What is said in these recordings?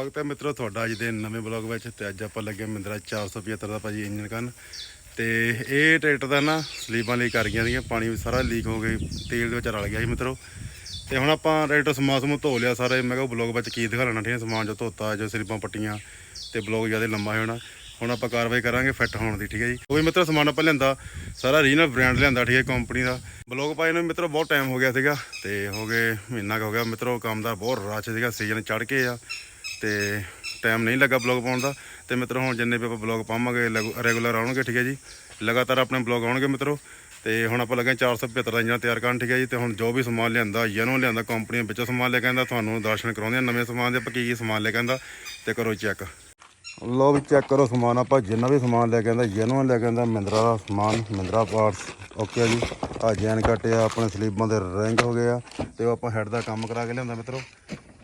ਸਵਾਗਤ ਹੈ ਮਿੱਤਰੋ ਤੁਹਾਡਾ ਅੱਜ ਦੇ ਨਵੇਂ ਬਲੌਗ ਵਿੱਚ ਤੇ ਅੱਜ ਆਪਾਂ ਲੱਗੇ ਮਹਿੰਦਰਾ 475 ਦਾ ਭਾਜੀ ਇੰਜਨ ਕਰਨ ਤੇ ਇਹ ਟਰੈਕਟਰ ਦਾ ਨਾ ਸਲੀਬਾਂ ਲਈ ਕਰ ਗਈਆਂ ਸੀਗੀਆਂ, ਪਾਣੀ ਸਾਰਾ ਲੀਕ ਹੋ ਗਈ ਤੇਲ ਦੇ ਵਿੱਚ ਰਲ ਗਿਆ ਸੀ ਮਿੱਤਰੋ। ਤੇ ਹੁਣ ਆਪਾਂ ਟਰੈਕਟਰ ਸਮਾਨ ਸਮੂਹ ਧੋ ਲਿਆ ਸਾਰੇ, ਮੈਂ ਕਿਹਾ ਬਲੌਗ ਵਿੱਚ ਕੀ ਦਿਖਾਣਾ ਠੀਕ ਹੈ, ਸਮਾਨ ਜੋ ਧੋਤਾ, ਜੋ ਸਲੀਬਾਂ ਪੱਟੀਆਂ ਤੇ ਬਲੌਗ ਜ਼ਿਆਦਾ ਲੰਮਾ ਹੋਣਾ। ਹੁਣ ਆਪਾਂ ਕਾਰਵਾਈ ਕਰਾਂਗੇ ਫਿੱਟ ਹੋਣ ਦੀ, ਠੀਕ ਹੈ ਜੀ। ਉਹ ਵੀ ਮਿੱਤਰੋ ਸਮਾਨ ਆਪਾਂ ਲਿਆਂਦਾ, ਸਾਰਾ ਰੀਜਨਲ ਬ੍ਰਾਂਡ ਲਿਆਂਦਾ, ਠੀਕ ਹੈ ਕੰਪਨੀ ਦਾ। ਬਲੌਗ ਪਾਏ ਨੂੰ ਮਿੱਤਰੋ ਬਹੁਤ ਟਾਈਮ ਹੋ ਗਿਆ ਸੀਗਾ ਤੇ ਹੋ ਗਏ, ਮਹੀਨਾ ਕੁ ਹੋ ਗਿਆ, ਮਿੱਤਰੋ ਕੰਮ ਦਾ ਬਹੁਤ ਰਸ਼ ਸੀਗਾ, ਸੀਜ਼ਨ ਚੜ ਕੇ ਆ। ਤੇ ਟਾਈਮ ਨਹੀਂ ਲੱਗਾ ਬਲੌਗ ਪਾਉਣ ਦਾ। ਤੇ ਮਿੱਤਰੋ, ਹੁਣ ਜਿੰਨੇ ਵੀ ਆਪਾਂ ਬਲੌਗ ਪਾਵਾਂਗੇ ਰੈਗੂਲਰ ਆਉਣਗੇ, ਠੀਕ ਹੈ ਜੀ। ਲਗਾਤਾਰ ਆਪਣੇ ਬਲੌਗ ਆਉਣਗੇ ਮਿੱਤਰੋ। ਤੇ ਹੁਣ ਆਪਾਂ ਲੱਗੇ 475 ਦਾ ਇੰਜਨ ਤਿਆਰ ਕਰਨ, ਠੀਕ ਹੈ ਜੀ। ਤੇ ਹੁਣ ਜੋ ਵੀ ਸਮਾਨ ਲਿਆਂਦਾ ਯਨੋ ਲਿਆਂਦਾ, ਕੰਪਨੀਆਂ ਵਿੱਚੋਂ ਸਮਾਨ ਲੈ ਕੇ ਆਂਦਾ, ਤੁਹਾਨੂੰ ਦਰਸ਼ਨ ਕਰਾਉਂਦੇ ਆ ਨਵੇਂ ਸਮਾਨ ਦੇ, ਆਪਾਂ ਕੀ ਕੀ ਸਮਾਨ ਲੈ ਕੇ ਆਂਦਾ, ਤੇ ਕਰੋ ਚੈੱਕ। ਲੋ ਵੀ ਚੈੱਕ ਕਰੋ ਸਮਾਨ ਆਪਾਂ, ਜਿੰਨਾ ਵੀ ਸਮਾਨ ਲੈ ਕੇ ਆਂਦਾ ਯਨੋ ਲੈ ਕੇ ਆਂਦਾ ਮਹਿੰਦਰਾ ਦਾ ਸਮਾਨ ਮਹਿੰਦਰਾ ਪਾਰਟਸ, ਓਕੇ ਜੀ। ਆ ਜੈਨ ਕੱਟਿਆ ਆਪਣੇ ਸਲੀਬਾਂ ਦੇ ਰਿੰਗ ਹੋ ਗਏ ਆ, ਤੇ ਉਹ ਆਪਾਂ ਹੈਡ ਦਾ ਕੰਮ ਕਰਾ ਕੇ ਲਿਆਂਦਾ ਮਿੱਤਰੋ।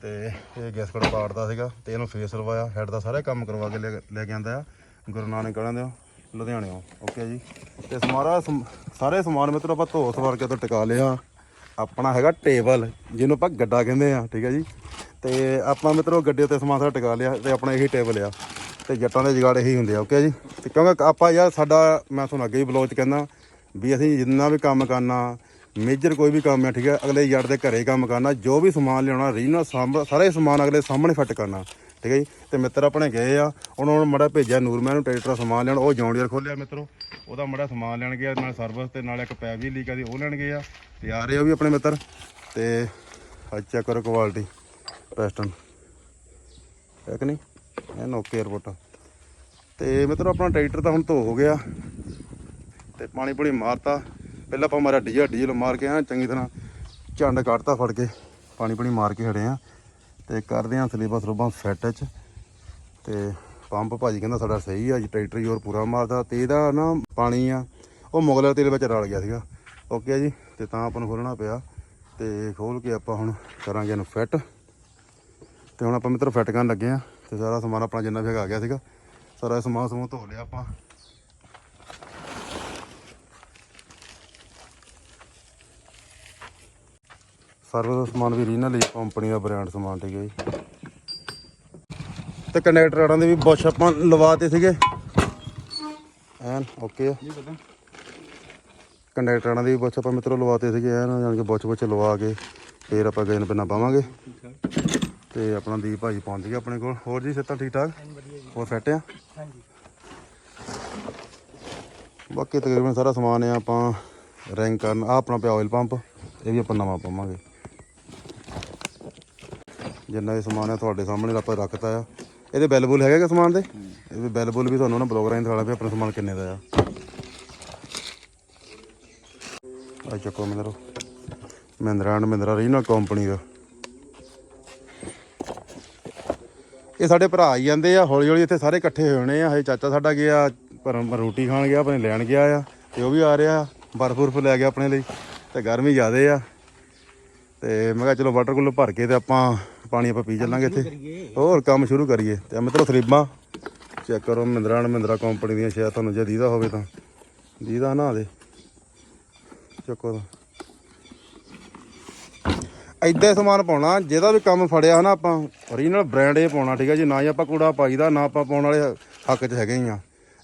ਤੇ ਇਹ ਗੈਸਕਟ ਪਾੜਦਾ ਸੀਗਾ ਤੇ ਇਹਨੂੰ ਫੇਸ ਲਵਾਇਆ ਹੈਡ ਦਾ ਸਾਰੇ ਕੰਮ ਕਰਵਾ ਕੇ ਲੈ- ਲੈ ਕੇ ਆਂਦਾ ਆ। ਗੁਰੂ ਨਾਨਕ ਕਲਾਂ ਦੇ ਲੁਧਿਆਣਿਓਂ ਓਕੇ ਜੀ? ਤੇ ਸਮਾਰਾ ਸਮ- ਸਾਰੇ ਸਮਾਨ ਮਿੱਤਰੋ, ਆਪਾਂ ਧੋ ਸਵਾਰ ਕੇ ਤੋਂ ਟਿਕਾ ਲਿਆ ਆਪਣਾ ਹੈਗਾ ਟੇਬਲ, ਜਿਹਨੂੰ ਆਪਾਂ ਗੱਡਾ ਕਹਿੰਦੇ ਆ, ਠੀਕ ਹੈ ਜੀ? ਤੇ ਆਪਾਂ ਮਿੱਤਰੋ, ਗੱਡੇ ਉੱਤੇ ਸਮਾਨ ਸਾਰਾ ਟਿਕਾ ਲਿਆ ਤੇ ਆਪਣਾ ਇਹੀ ਟੇਬਲ ਆ। ਤੇ ਜੱਟਾਂ ਦੇ ਜਗਾੜ ਇਹੀ ਹੁੰਦੇ ਆ ਓਕੇ ਜੀ? ਤੇ ਕਿਉਂਕਿ ਆਪਾਂ ਯਾਰ ਸਾਡਾ ਮੈਂ ਤੁਹਾਨੂੰ ਅੱਗੇ ਹੀ ਬਲੌਗ 'ਚ ਕਹਿੰਦਾ ਵੀ ਅਸੀਂ ਜਿੰਨਾ ਵੀ ਕੰਮ ਕਰਨਾ ਮੇਜਰ ਕੋਈ ਵੀ ਕੰਮ ਹੈ ਠੀਕ ਹੈ ਅਗਲੇ ਜੱਟ ਦੇ ਘਰੇ ਕੰਮ ਕਰਨਾ, ਜੋ ਵੀ ਸਮਾਨ ਲਿਆਉਣਾ ਰੀਜਨਲ ਸਾਰੇ ਸਮਾਨ ਅਗਲੇ ਸਾਹਮਣੇ ਫਿੱਟ ਕਰਨਾ, ਠੀਕ ਹੈ ਜੀ? ਤੇ ਮਿੱਤਰ ਆਪਣੇ ਗਏ ਆ, ਉਹਨਾਂ ਨੂੰ ਮੜਾ ਭੇਜਿਆ ਨੂਰਮੈਨ ਨੂੰ ਟਰੈਕਟਰ ਦਾ ਸਮਾਨ ਲੈਣ, ਉਹ ਜੌਂਡੀਅਰ ਖੋਲਿਆ ਮਿੱਤਰੋ, ਉਹਦਾ ਮੜਾ ਸਮਾਨ ਲੈਣ ਗਿਆ, ਨਾਲ ਸਰਵਿਸ ਤੇ ਨਾਲ ਇੱਕ ਪੈਪ ਵੀ ਲੀਕ ਆ ਦੀ ਉਹ ਲੈਣ ਗਏ ਆ, ਤੇ ਆ ਰਹੇ ਆ ਵੀ ਆਪਣੇ ਮਿੱਤਰ, ਤੇ ਅੱਜ ਚੈੱਕ ਕਰੋ ਕੁਆਲਿਟੀ ਪੈਸਟਨ ਹੈ ਕਿ ਨਹੀਂ? ਐਨ ਓਕੇ 에어ਪੋਰਟ ਤੇ ਮਿੱਤਰੋ ਆਪਣਾ ਟਰੈਕਟਰ ਤਾਂ ਹੁਣ ਧੋ ਹੋ ਗਿਆ, ਤੇ ਪਾਣੀ ਪੂਣੀ ਮਾਰਤਾ ਪਹਿਲਾਂ ਆਪਾਂ ਮਾਰਿਆ ਡੀਜ਼ਲ ਡੀਜ਼ਲ ਮਾਰ ਕੇ ਆ ਚੰਗੀ ਤਰ੍ਹਾਂ ਝੰਡ ਕੱਢਤਾ ਫੜ ਕੇ, ਪਾਣੀ ਪੂਣੀ ਮਾਰ ਕੇ ਖੜੇ ਆ। ਤੇ ਕਰਦੇ ਆ ਸਲੀਬਾ ਸਰੂਬਾ ਫਿੱਟ ਚ। ਤੇ ਪੰਪ ਭਾਜੀ ਕਹਿੰਦਾ ਸਾਡਾ ਸਹੀ ਆ, ਜੀ ਟਰੈਕਟਰ ਹੀ ਹੋਰ ਪੂਰਾ ਮਾਰਦਾ, ਤੇ ਇਹਦਾ ਨਾ ਪਾਣੀ ਆ, ਉਹ ਮੁਗਲ ਤੇਲ ਵਿੱਚ ਰਲ ਗਿਆ ਸੀਗਾ। ਓਕੇ ਆ ਜੀ, ਤੇ ਤਾਂ ਆਪਾਂ ਨੂੰ ਖੋਲਣਾ ਪਿਆ। ਤੇ ਖੋਲ ਕੇ ਆਪਾਂ ਹੁਣ ਕਰਾਂਗੇ ਇਹਨੂੰ ਫਿੱਟ ਤੇ ਹੁਣ ਆਪਾਂ ਮਿੱਤਰ ਫਿੱਟ ਕਰਨ ਲੱਗੇ ਆ, ਤੇ ਸਾਰਾ ਸਮਾਨ ਆਪਣਾ ਜਿੰਨਾ ਵੀ ਹੈਗਾ ਆ ਗਿਆ ਸੀਗਾ, ਸਾਰਾ ਸਮਾਨ ਸਮੂਹ ਧੋ ਲਿਆ ਆਪਾਂ। ਸਰਵਿਸ ਸਮਾਨ ਵੀ ਰੀਨਲ ਹੀ ਕੰਪਨੀ ਦਾ ਬ੍ਰਾਂਡ ਸਮਾਨ ਠੀਕ ਹੈ ਜੀ। ਤੇ ਕੰਡਕਟਰਾਂ ਦੇ ਵੀ ਬੁਸ਼ ਆਪਾਂ ਲਵਾਤੇ ਸੀਗੇ। ਐਨ ਓਕੇ ਕੰਡਕਟਰਾਂ ਦੇ ਵੀ ਬੁਸ਼ ਆਪਾਂ ਮਿੱਤਰੋ ਲਵਾਤੇ ਸੀਗੇ ਐਨ ਜਾਨ ਕੇ ਬੁਸ਼ ਬੁਸ਼ ਲਵਾ ਕੇ ਫੇਰ ਆਪਾਂ ਗੇਨ ਪਿੰਨਾ ਪਾਵਾਂਗੇ। ਤੇ ਆਪਣਾ ਦੀਪ ਭਾਜੀ ਪਹੁੰਚ ਗਿਆ ਆਪਣੇ ਕੋਲ। ਹੋਰ ਜੀ ਸਿੱਤਾ ਠੀਕ ਠਾਕ? ਹੋਰ ਫਿੱਟ ਆ? ਹਾਂਜੀ। ਬਾਕੀ ਤਕਰੀਬਨ ਸਾਰਾ ਸਮਾਨ ਆ ਆਪਾਂ ਰੈਂਕ ਕਰਨ ਆ ਆਪਣਾ ਪਿਆ ਆਇਲ ਪੰਪ ਇਹ ਵੀ ਆਪਾਂ ਨਵਾਂ ਪਾਵਾਂਗੇ। ਜਿੰਨਾ ਵੀ ਸਮਾਨ ਹੈ ਤੁਹਾਡੇ ਸਾਹਮਣੇ ਆਪਾਂ ਰੱਖਤਾ ਆ। ਇਹਦੇ ਬਿੱਲ ਬੁੱਲ ਹੈਗੇ ਕਿ ਸਮਾਨ ਦੇ? ਇਹਦੇ ਬਿੱਲ ਬੁੱਲ ਵੀ ਤੁਹਾਨੂੰ ਨਾ ਬਲੌਗ ਰਾਹੀਂ ਦਿਖਾਣਾ ਵੀ ਆਪਣਾ ਸਮਾਨ ਕਿੰਨੇ ਦਾ ਆ। ਆ ਚੱਕੋ Mahindra Mahindra and Mahindra regional company ਦਾ। ਇਹ ਸਾਡੇ ਭਰਾ ਆਈ ਜਾਂਦੇ ਆ ਹੌਲੀ ਹੌਲੀ ਇੱਥੇ ਸਾਰੇ ਇਕੱਠੇ ਹੋਏ ਹੋਣੇ ਆ। ਹਜੇ ਚਾਚਾ ਸਾਡਾ ਗਿਆ, ਪਰ ਰੋਟੀ ਖਾਣ ਗਿਆ, ਆਪਣੇ ਲੈਣ ਗਿਆ ਆ, ਤੇ ਉਹ ਵੀ ਆ ਰਿਹਾ, ਬਰਫ ਬਰਫ ਲੈ ਗਿਆ ਆਪਣੇ ਲਈ, ਤੇ ਗਰਮੀ ਜ਼ਿਆਦੇ ਆ। ਤੇ ਮੈਂ ਕਿਹਾ ਚਲੋ ਵਾਟਰ ਕੂਲਰ ਭਰ ਕੇ ਤੇ ਆਪਾਂ ਪਾਣੀ ਆਪਾਂ ਪੀ ਚੱਲਾਂਗੇ ਇੱਥੇ। ਹੋਰ ਕੰਮ ਸ਼ੁਰੂ ਕਰੀਏ। ਤੇ ਮਿੱਤਰੋ ਸਲੀਬਾਂ ਚੈੱਕ ਕਰੋ ਮਹਿੰਦਰਾ ਐਂਡ ਮਹਿੰਦਰਾ ਕੰਪਨੀ ਦੀਆਂ ਸ਼ਾਇਦ ਤੁਹਾਨੂੰ ਜੇ ਦੀਦਾ ਹੋਵੇ ਤਾਂ। ਦੀਦਾ ਨਾ ਦੇ। ਚੱਕੋ ਤਾਂ। ਐਦਾਂ ਸਮਾਨ ਪਾਉਣਾ ਜਿਹਦਾ ਵੀ ਕੰਮ ਫੜਿਆ ਹਨਾ ਆਪਾਂ ਓਰੀਜਨਲ ਬ੍ਰਾਂਡ ਇਹ ਪਾਉਣਾ ਠੀਕ ਹੈ ਜੀ। ਨਾ ਹੀ ਆਪਾਂ ਕੂੜਾ ਪਾਈਦਾ ਨਾ ਆਪਾਂ ਪਾਉਣ ਵਾਲੇ ਹੱਕ 'ਚ ਹੈਗੇ ਹੀ ਆ।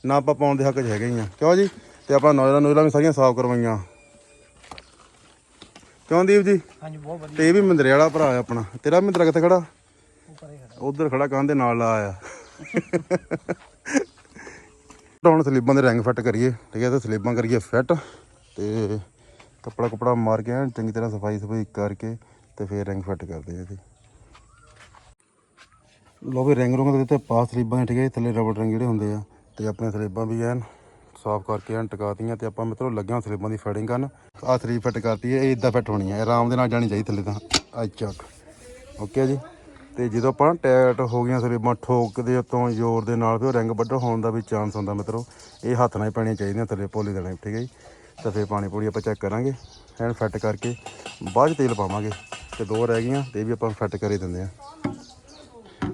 ਨਾ ਆਪਾਂ ਪਾਉਣ ਦੇ ਹੱਕ 'ਚ ਹੈਗੇ ਹੀ ਆ। ਕਿਉਂ ਜੀ? ਤੇ ਆਪਾਂ ਨੋਇਲਾ ਨੋਇਲਾ ਵੀ ਸਾਰੀਆਂ ਸਾਫ਼ ਕਰਵਾਈਆਂ। ਕਿਉਂ ਦੀਪ ਜੀ? ਹਾਂਜੀ ਬਹੁਤ ਵਧੀਆ। ਤੇ ਇਹ ਵੀ ਮਹਿੰਦਰੇ ਵਾਲਾ ਭਰਾ ਆ ਆਪਣਾ। ਤੇਰਾ ਮਹਿੰਦਰਾ ਕਿੱਥੇ ਖੜਾ? ਉਧਰ ਖੜਾ ਕੰਨ ਦੇ ਨਾਲ ਲਾ ਆ ਹੁਣ ਸਲੀਬਾਂ ਦੇ ਰੰਗ ਫਿੱਟ ਕਰੀਏ ਠੀਕ ਹੈ ਤੇ ਸਲੀਬਾਂ ਕਰੀਏ ਫਿੱਟ ਤੇ ਕੱਪੜਾ ਕੁਪੜਾ ਮਾਰ ਕੇ ਚੰਗੀ ਤਰ੍ਹਾਂ ਸਫ਼ਾਈ ਸਫ਼ਾਈ ਕਰਕੇ ਤੇ ਫਿਰ ਰੰਗ ਫਿੱਟ ਕਰਦੇ ਆ ਇਹਦੇ। ਲੋ ਵੀ ਰੰਗ ਰੁੰਗ ਦੇ ਉੱਤੇ ਪਾਸ ਸਲੀਬਾਂ ਠੀਕ ਹੈ ਜੀ, ਥੱਲੇ ਰਬੜ ਰੰਗ ਜਿਹੜੇ ਹੁੰਦੇ ਆ ਤੇ ਆਪਣੇ ਸਲੀਬਾਂ ਵੀ ਐਨ ਸਾਫ਼ ਕਰਕੇ ਐਨ ਟਿਕਾਤੀਆਂ ਤੇ ਆਪਾਂ ਮਿੱਤਰੋ ਲੱਗਿਆ ਸਲੀਬਾਂ ਦੀ ਫਿਟਿੰਗ ਕਰਨ। ਆਹ ਸਲੀਬ ਫਿੱਟ ਕਰਤੀ ਹੈ ਇਹ ਇਦਾਂ ਫਿੱਟ ਹੋਣੀ ਹੈ ਆਰਾਮ ਦੇ ਨਾਲ ਜਾਣੀ ਚਾਹੀਦੀ ਥੱਲੇ ਤਾਂ। ਆ ਚੱਕ। ਓਕੇ ਜੀ। ਤੇ ਜਦੋਂ ਆਪਾਂ ਟਾਇਟ ਹੋ ਗਈਆਂ ਸਲੇਬਾਂ, ਠੋਕ ਦੇ ਉੱਤੋਂ ਜ਼ੋਰ ਦੇ ਨਾਲ, ਫਿਰ ਉਹ ਰਿੰਗ ਵੱਢ ਹੋਣ ਦਾ ਵੀ ਚਾਂਸ ਹੁੰਦਾ ਮਿੱਤਰੋ। ਇਹ ਹੱਥ ਨਾਲ ਹੀ ਪੈਣੀਆਂ ਚਾਹੀਦੀਆਂ ਥੱਲੇ ਪੋਲੀ ਦੇਣੇ ਠੀਕ ਹੈ ਜੀ। ਤਾਂ ਫਿਰ ਪਾਣੀ ਪੂਰੀ ਆਪਾਂ ਚੈੱਕ ਕਰਾਂਗੇ। ਐਨ ਫਿੱਟ ਕਰਕੇ ਬਾਅਦ 'ਚ ਤੇਲ ਪਾਵਾਂਗੇ। ਤੇ ਦੋ ਰਹਿ ਗਈਆਂ, ਤੇ ਇਹ ਵੀ ਆਪਾਂ ਫਿੱਟ ਕਰੇ ਦਿੰਦੇ ਆ।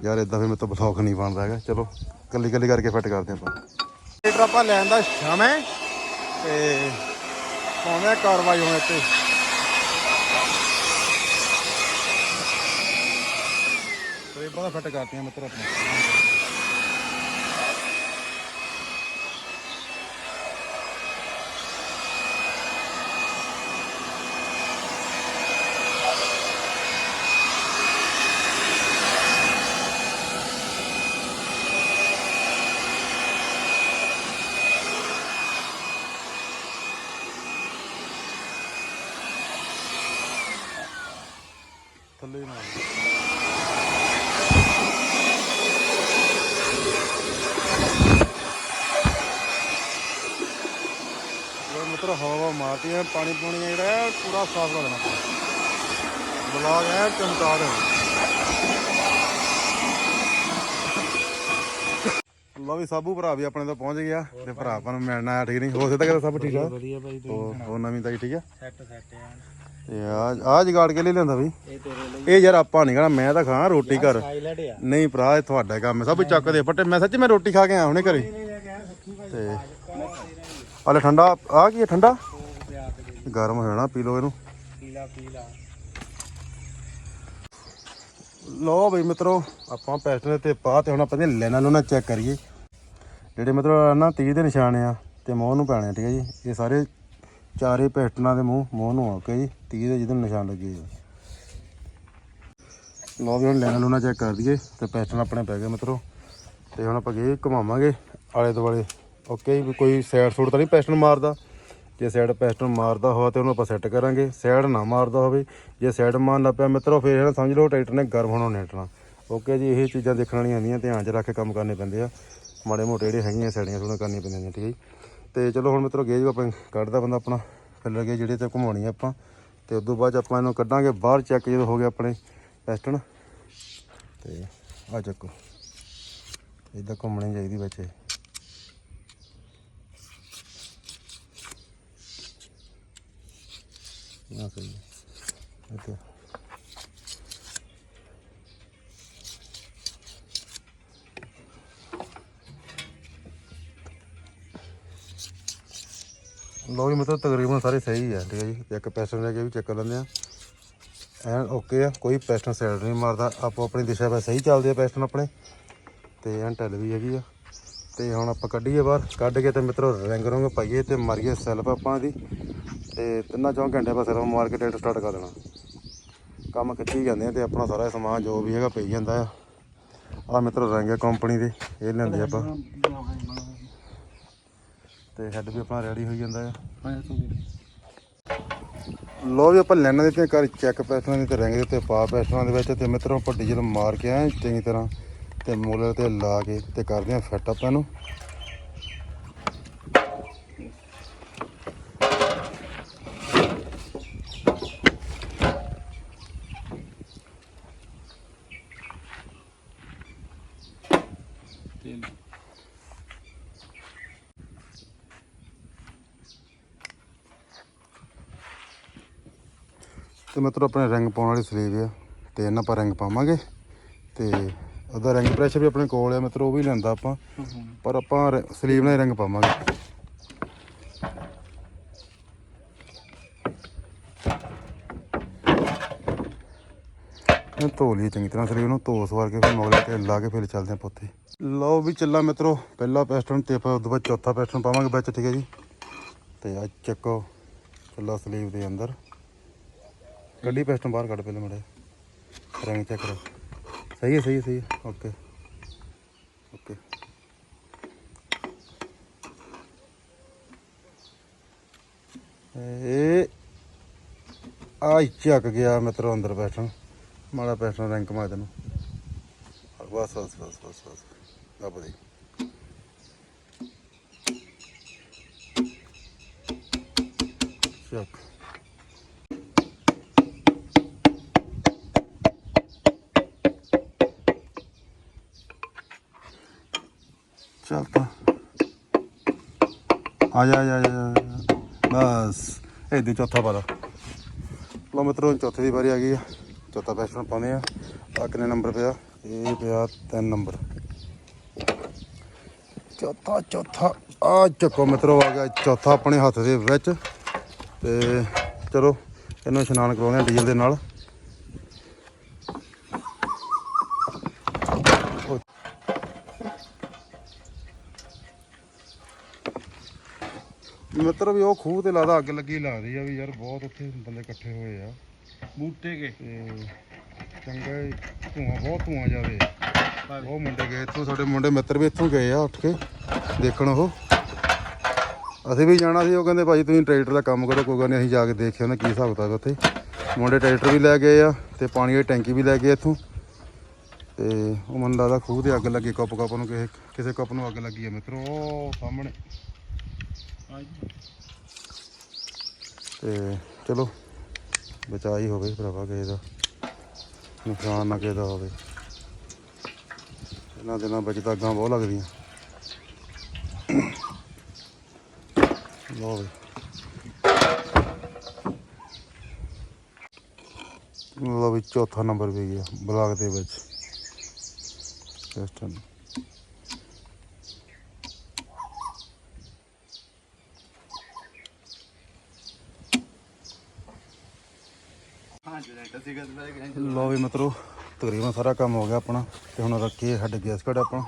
ਯਾਰ ਇਦਾਂ ਫਿਰ ਮੇਰੇ ਤੋਂ ਬਲੌਕ ਨਹੀਂ ਬਣਦਾ ਹੈਗਾ। ਚਲੋ ਕੱਲੀ ਕੱਲੀ ਕਰਕੇ ਫਿੱਟ ਕਰਦੇ ਆਪਾਂ। ਟਰੈਕਟਰ ਆਪਾਂ ਲੈਣ ਦਾ ਸ਼ਾਮੇ ਤੇ ਪਾਉਂਦੇ ਕਾਰਵਾਈ ਹੋਣ ਇੱਥੇ। ਟਰੇਬਾਂ ਫਿੱਟ ਕਰਤੀਆਂ ਮਿੱਤਰ ਆਪਣੇ ਥੱਲੇ ਨਾਲ ਲੋ ਮਿੱਤਰ ਮਾਰਦੀ ਹੈ ਪਾਣੀ ਪੂਣੀ ਜਿਹੜਾ ਪੂਰਾ ਸਾਫ਼ ਕਰ ਦੇਣਾ। ਬਲਾਗ ਹੈ ਚਮਕਾ ਦੇ ਲੋ ਵੀ ਸਾਬੂ ਭਰਾ ਵੀ ਆਪਣੇ ਤੋਂ ਪਹੁੰਚ ਗਿਆ ਤੇ ਭਰਾ ਆਪਾਂ ਨੂੰ ਮਿਲਣਾ ਆਇਆ ਠੀਕ ਨਹੀਂ? ਹੋ ਸਕਦਾ ਕਿ ਸਭ ਠੀਕ ਆ? ਵਧੀਆ ਨਵੀਂ ਤਾਈ ਠੀਕ ਆ? ਸੈੱਟ ਸੈੱਟ ਆ ਤੇ ਆ ਆ ਜਗਾੜ ਕੇ ਲੈ ਲੈਂਦਾ ਬਈ। ਇਹ ਤੇਰੇ ਲਈ। ਇਹ ਯਾਰ ਆਪਾਂ ਨਹੀਂ ਕਹਣਾ ਮੈਂ ਤਾਂ ਖਾਂ ਰੋਟੀ ਘਰ। ਨਹੀਂ ਭਰਾ ਇਹ ਤੁਹਾਡਾ ਕੰਮ ਹੈ ਸਭ ਚੱਕ ਦੇ। ਫੱਟੇ ਮੈਂ ਸੱਚ ਮੈਂ ਰੋਟੀ ਖਾ ਕੇ ਆਇਆ ਹੁਣੇ ਘਰੇ। ਤੇ ਹਲੇ ਠੰਡਾ ਆ ਕੀ ਠੰਡਾ? ਗਰਮ ਹੋ ਜਾਣਾ ਪੀ ਲਓ ਇਹਨੂੰ। ਪੀਲਾ ਪੀਲਾ। ਲਓ ਬਈ ਮਿੱਤਰੋ ਆਪਾਂ ਪੈਸਟਰ ਤੇ ਪਾ ਤੇ ਹੁਣ ਆਪਾਂ ਦੇ ਲੈਣਾ ਨੂੰ ਨਾ ਚੈੱਕ ਕਰੀਏ। ਜਿਹੜੇ ਮਤਲਬ ਨਾ 30 ਦੇ ਨਿਸ਼ਾਨ ਆ ਤੇ ਮੂੰਹ ਨੂੰ ਪੈਣੇ ਆ, ਠੀਕ ਹੈ ਜੀ। ਇਹ ਸਾਰੇ ਚਾਰੇ ਪੈਸਟਨਾਂ ਦੇ ਮੂੰਹ ਮੂੰਹ ਨੂੰ ਓਕੇ ਜੀ। 30 ਦੇ ਜਿਹਦੇ ਨਿਸ਼ਾਨ ਲੱਗੇ ਆ। ਲਓ ਵੀ ਹੁਣ ਲੈਣਾ ਲੂਣਾ ਚੈੱਕ ਕਰ ਦਈਏ ਤੇ ਪੈਸਟਨ ਆਪਣੇ ਪੈ ਗਏ ਮਿੱਤਰੋ। ਤੇ ਹੁਣ ਆਪਾਂ ਗਏ ਘੁਮਾਵਾਂਗੇ ਆਲੇ ਦੁਆਲੇ ਓਕੇ ਜੀ ਵੀ ਕੋਈ ਸਾਈਡ ਸੂਟ ਤਾਂ ਨਹੀਂ ਪੈਸਟਨ ਮਾਰਦਾ? ਜੇ ਸਾਈਡ ਪੈਸਟਨ ਮਾਰਦਾ ਹੋਵੇ ਤੇ ਉਹਨੂੰ ਆਪਾਂ ਸੈੱਟ ਕਰਾਂਗੇ। ਸਾਈਡ ਨਾ ਮਾਰਦਾ ਹੋਵੇ, ਜੇ ਸਾਈਡ ਮਾਰਨ ਲੱਗ ਪਿਆ ਮਿੱਤਰੋ, ਫਿਰ ਇਹਨਾਂ ਸਮਝ ਲਓ ਟਰੈਕਟਰ ਨੇ ਗਰਮ ਹੋਣਾ ਨੇਟਣਾ ਓਕੇ ਜੀ, ਇਹ ਚੀਜ਼ਾਂ ਦੇਖਣ ਵਾਲੀਆਂ ਹੁੰਦੀਆਂ ਧਿਆਨ 'ਚ ਰੱਖ ਕੇ ਕੰਮ ਕਰਨੇ ਪੈਂਦੇ ਆ। ਮਾੜੇ ਮੋਟੇ ਜਿਹੜੇ ਹੈਗੀਆਂ ਸਾਈਡੀਆਂ ਥੋੜ੍ਹਾ ਕਰਨੀਆਂ ਪੈਂਦੀਆਂ ਨੇ, ਠੀਕ ਹੈ ਜੀ। ਤੇ ਚਲੋ ਹੁਣ ਮਿੱਤਰੋ, ਗੇਜ ਆਪਾਂ ਕੱਢਦਾ ਬੰਦਾ ਆਪਣਾ, ਫਿਲਰ ਗੇਜ ਜਿਹੜੇ ਤੇ ਘੁਮਾਉਣੀ ਆ ਆਪਾਂ। ਤੇ ਉਸ ਤੋਂ ਬਾਅਦ 'ਚ ਆਪਾਂ ਇਹਨੂੰ ਕੱਢਾਂਗੇ ਬਾਹਰ ਚੈੱਕ ਜਦੋਂ ਹੋ ਗਿਆ ਆਪਣੇ ਪੈਸਟਨ। ਤੇ ਆ ਚੱਕੋ। ਇਦਾਂ ਘੁੰਮਣੀ ਚਾਹੀਦੀ ਬੱਚੇ ਇਹ। ਆ ਸਹੀ ਇੱਥੇ। ਲੋ ਵੀ ਮਤਲਬ ਤਕਰੀਬਨ ਸਾਰੇ ਸਹੀ ਆ, ਠੀਕ ਹੈ ਜੀ। ਇੱਕ ਪੈਸਟਨ ਲੈ ਕੇ ਵੀ ਚੈੱਕ ਕਰ ਲੈਂਦੇ ਆ। ਐਨ ਓਕੇ ਆ, ਕੋਈ ਪੈਸਟਨ ਸਾਈਡ ਨਹੀਂ ਮਾਰਦਾ। ਆਪੋ ਆਪਣੀ ਦਿਸ਼ਾ 'ਤੇ ਸਹੀ ਚੱਲਦੇ ਆ ਪੈਸਟਨ ਆਪਣੇ। ਤੇ ਐਨ ਟੈਲ ਵੀ ਹੈਗੀ ਆ। ਤੇ ਹੁਣ ਆਪਾਂ ਕੱਢੀਏ ਬਾਹਰ। ਕੱਢ ਕੇ ਤੇ ਮਿੱਤਰੋ, ਰੰਗ ਰੰਗ ਪਾਈਏ ਤੇ ਮਾਰੀਏ ਸੈਲਫ ਆਪਾਂ ਦੀ। ਤੇ ਤਿੰਨਾਂ ਚੌਂ ਘੰਟੇ ਬਾਅਦ ਸੈਲਫ ਮਾਰ ਕੇ ਟਰੈਕਟਰ ਸਟਾਰਟ ਕਰ ਦੇਣਾ। ਕੰਮ ਖਿੱਚੀ ਜਾਂਦੇ ਆ ਤੇ ਆਪਣਾ ਸਾਰਾ ਸਮਾਨ ਜੋ ਵੀ ਹੈਗਾ ਪਈ ਜਾਂਦਾ ਆ। ਆ ਮਿੱਤਰੋ ਰੰਗ ਕੰਪਨੀ ਦੇ, ਇਹ ਲੈਂਦੇ ਆਪਾਂ। ਤੇ ਹੈੱਡ ਵੀ ਆਪਣਾ ਰੈਡੀ ਹੋਈ ਜਾਂਦਾ ਆ। ਲੋ ਵੀ ਆਪਾਂ ਲੈਣਾ ਦਿੱਤੇ ਕਰ ਚੈੱਕ ਪੈਸਣਾ ਦੇ ਤੇ ਰੰਗ ਦੇ ਤੇ ਪਾ ਪੈਸਣਾ ਦੇ ਵਿੱਚ ਤੇ ਮਿੱਤਰੋਂ ਆਪਾਂ ਡੀਜ਼ਲ ਮਾਰ ਕੇ ਆਏ ਚੰਗੀ ਤਰ੍ਹਾਂ ਤੇ ਮੋਲਰ ਤੇ ਲਾ ਕੇ ਤੇ ਕਰਦੇ ਆ ਫਿੱਟ ਆਪਾਂ ਇਹਨੂੰ। ਤੇ ਮਿੱਤਰੋ ਆਪਣੇ ਰੰਗ ਪਾਉਣ ਵਾਲੀ ਸਲੀਵ ਆ, ਤੇ ਇਹਨਾਂ ਆਪਾਂ ਰੰਗ ਪਾਵਾਂਗੇ। ਤੇ ਉਹਦਾ ਰੰਗ ਪ੍ਰੈਸ਼ਰ ਵੀ ਆਪਣੇ ਕੋਲ ਆ ਮਿੱਤਰੋ ਉਹ ਵੀ ਲੈਂਦਾ ਆਪਾਂ। ਪਰ ਆਪਾਂ ਰ- ਸਲੀਵ ਨਾਲ ਹੀ ਰੰਗ ਪਾਵਾਂਗੇ। ਇਹ ਧੋ ਲਈ ਚੰਗੀ ਤਰ੍ਹਾਂ ਸਲੀਵ ਨੂੰ, ਧੋ ਸਵਾਰ ਕੇ ਫਿਰ ਮਗਲੇ ਤੇ ਲਾ ਕੇ ਫਿਰ ਚੱਲਦੇ ਆਪਾਂ ਉੱਥੇ। ਲਓ ਵੀ ਚੱਲਾ ਮਿੱਤਰੋ ਪਹਿਲਾ ਪੈਸਟਨ ਤੇ ਆਪਾਂ ਉਦੋਂ ਬਾਅਦ ਚੌਥਾ ਪੈਸਟਨ ਪਾਵਾਂਗੇ ਵਿੱਚ, ਠੀਕ ਹੈ ਜੀ। ਤੇ ਅੱਜ ਚੱਕੋ ਚੱਲਾ ਸਲੀਵ ਦੇ ਅੰਦਰ। ਗੱਡੀ ਪੈਸਟਨ ਬਾਹਰ ਕੱਢ ਪਹਿਲੇ ਮੜੇ ਰੰਗ ਚੈੱਕ ਕਰੋ। ਸਹੀ ਹੈ ਸਹੀ ਹੈ ਸਹੀ ਹੈ। ਓਕੇ। ਓਕੇ। ਇਹ ਆ ਚੱਕ ਗਿਆ ਮਿੱਤਰੋ ਅੰਦਰ ਪੈਸਟਨ ਮਾੜਾ ਪੈਸਟਨ ਰੈਂਕ ਕਮਾ ਤੈਨੂੰ। ਬਸ ਬਸ ਬਸ ਬਸ ਬਸ। ਲੱਭ ਦੇ। ਚੱਕ। ਚੱਲ ਤਾਂ। ਆ ਜਾ ਜਾ ਜਾ, ਬਸ ਇਹਦੇ ਚੌਥਾ ਪਾ ਲਾ ਲਓ ਮਿੱਤਰੋ ਚੌਥੇ ਦੀ ਵਾਰੀ ਆ ਗਈ ਆ। ਚੌਥਾ ਪੈਸਟਨ ਪਾਉਂਦੇ ਆ। ਆ ਕਿੰਨੇ ਨੰਬਰ ਪਿਆ? ਇਹ ਪਿਆ ਤਿੰਨ ਨੰਬਰ ਚੌਥਾ ਚੌਥਾ। ਆ ਚੱਕੋ ਮਿੱਤਰੋ ਆ ਗਿਆ ਚੌਥਾ ਆਪਣੇ ਹੱਥ ਦੇ ਵਿੱਚ। ਤੇ ਚਲੋ ਇਹਨੂੰ ਇਸ਼ਨਾਨ ਕਰਾਉਂਦੇ ਆ ਡੀਜ਼ਲ ਦੇ ਨਾਲ ਮਿੱਤਰ ਵੀ ਉਹ ਖੂਹ ਤੇ ਲਾਦਾ ਅੱਗ ਲੱਗੀ ਲੱਗਦੀ ਆ ਵੀ ਯਾਰ ਬਹੁਤ ਉੱਥੇ ਬੰਦੇ ਇਕੱਠੇ ਹੋਏ ਆ। ਬੂਟੇ ਕੇ। ਤੇ ਚੰਗਾ ਹੀ ਧੂਆਂ ਬਹੁਤ ਧੂਆਂ ਜਾਵੇ ਉਹ ਮੁੰਡੇ ਗਏ ਇੱਥੋਂ ਸਾਡੇ ਮੁੰਡੇ ਮਿੱਤਰ ਵੀ ਇੱਥੋਂ ਗਏ ਆ ਉੱਠ ਕੇ ਦੇਖਣ ਉਹ। ਅਸੀਂ ਵੀ ਜਾਣਾ ਸੀ ਉਹ ਕਹਿੰਦੇ ਭਾਈ ਤੁਸੀਂ ਟਰੈਕਟਰ ਦਾ ਕੰਮ ਕਰੋ ਕੋਈ ਗੱਲ ਨਹੀਂ ਅਸੀਂ ਜਾ ਕੇ ਦੇਖਿਆ ਉਹਨਾਂ ਕੀ ਹਿਸਾਬ ਕਿਤਾਬ ਉੱਥੇ। ਮੁੰਡੇ ਟਰੈਕਟਰ ਵੀ ਲੈ ਗਏ ਆ ਤੇ ਪਾਣੀ ਦੀ ਟੈਂਕੀ ਵੀ ਲੈ ਗਏ ਇੱਥੋਂ। ਤੇ ਉਹ ਮੈਨੂੰ ਲੱਗਦਾ ਖੂਹ ਤੇ ਅੱਗ ਲੱਗੀ ਕੱਪ ਕੱਪ ਨੂੰ ਕਿਸੇ ਕਿਸੇ ਕੱਪ ਨੂੰ ਅੱਗ ਲੱਗੀ ਆ ਮਿੱਤਰੋ ਉਹ ਸਾਹਮਣੇ। ਤੇ ਚਲੋ ਬਚਾਅ ਹੀ ਹੋਵੇ ਭਰਾਵਾ ਕਿਸੇ ਦਾ। ਨੁਕਸਾਨ ਨਾ ਕਿਸੇ ਦਾ ਹੋਵੇ। ਇਹਨਾਂ ਦਿਨਾਂ ਵਿੱਚ ਤਾਂ ਅੱਗਾਂ ਬਹੁਤ ਲੱਗਦੀਆਂ। ਲੋ ਵੀ ਲੋ ਵੀ ਚੌਥਾ ਨੰਬਰ ਵੀ ਗਿਆ ਬਲਾਕ ਦੇ ਵਿੱਚ। ਇਸ ਟਾਈਮ ਹਾਂ ਜਨਰੇਟਰ ਸੀਗਾ ਤੇ ਲੋ ਵੀ ਮਿੱਤਰੋ, ਤਕਰੀਬਨ ਸਾਰਾ ਕੰਮ ਹੋ ਗਿਆ ਆਪਣਾ, ਤੇ ਹੁਣ ਰੱਖੀਏ ਹੈਡ ਗੈਸ ਕੜ ਆਪਣਾ।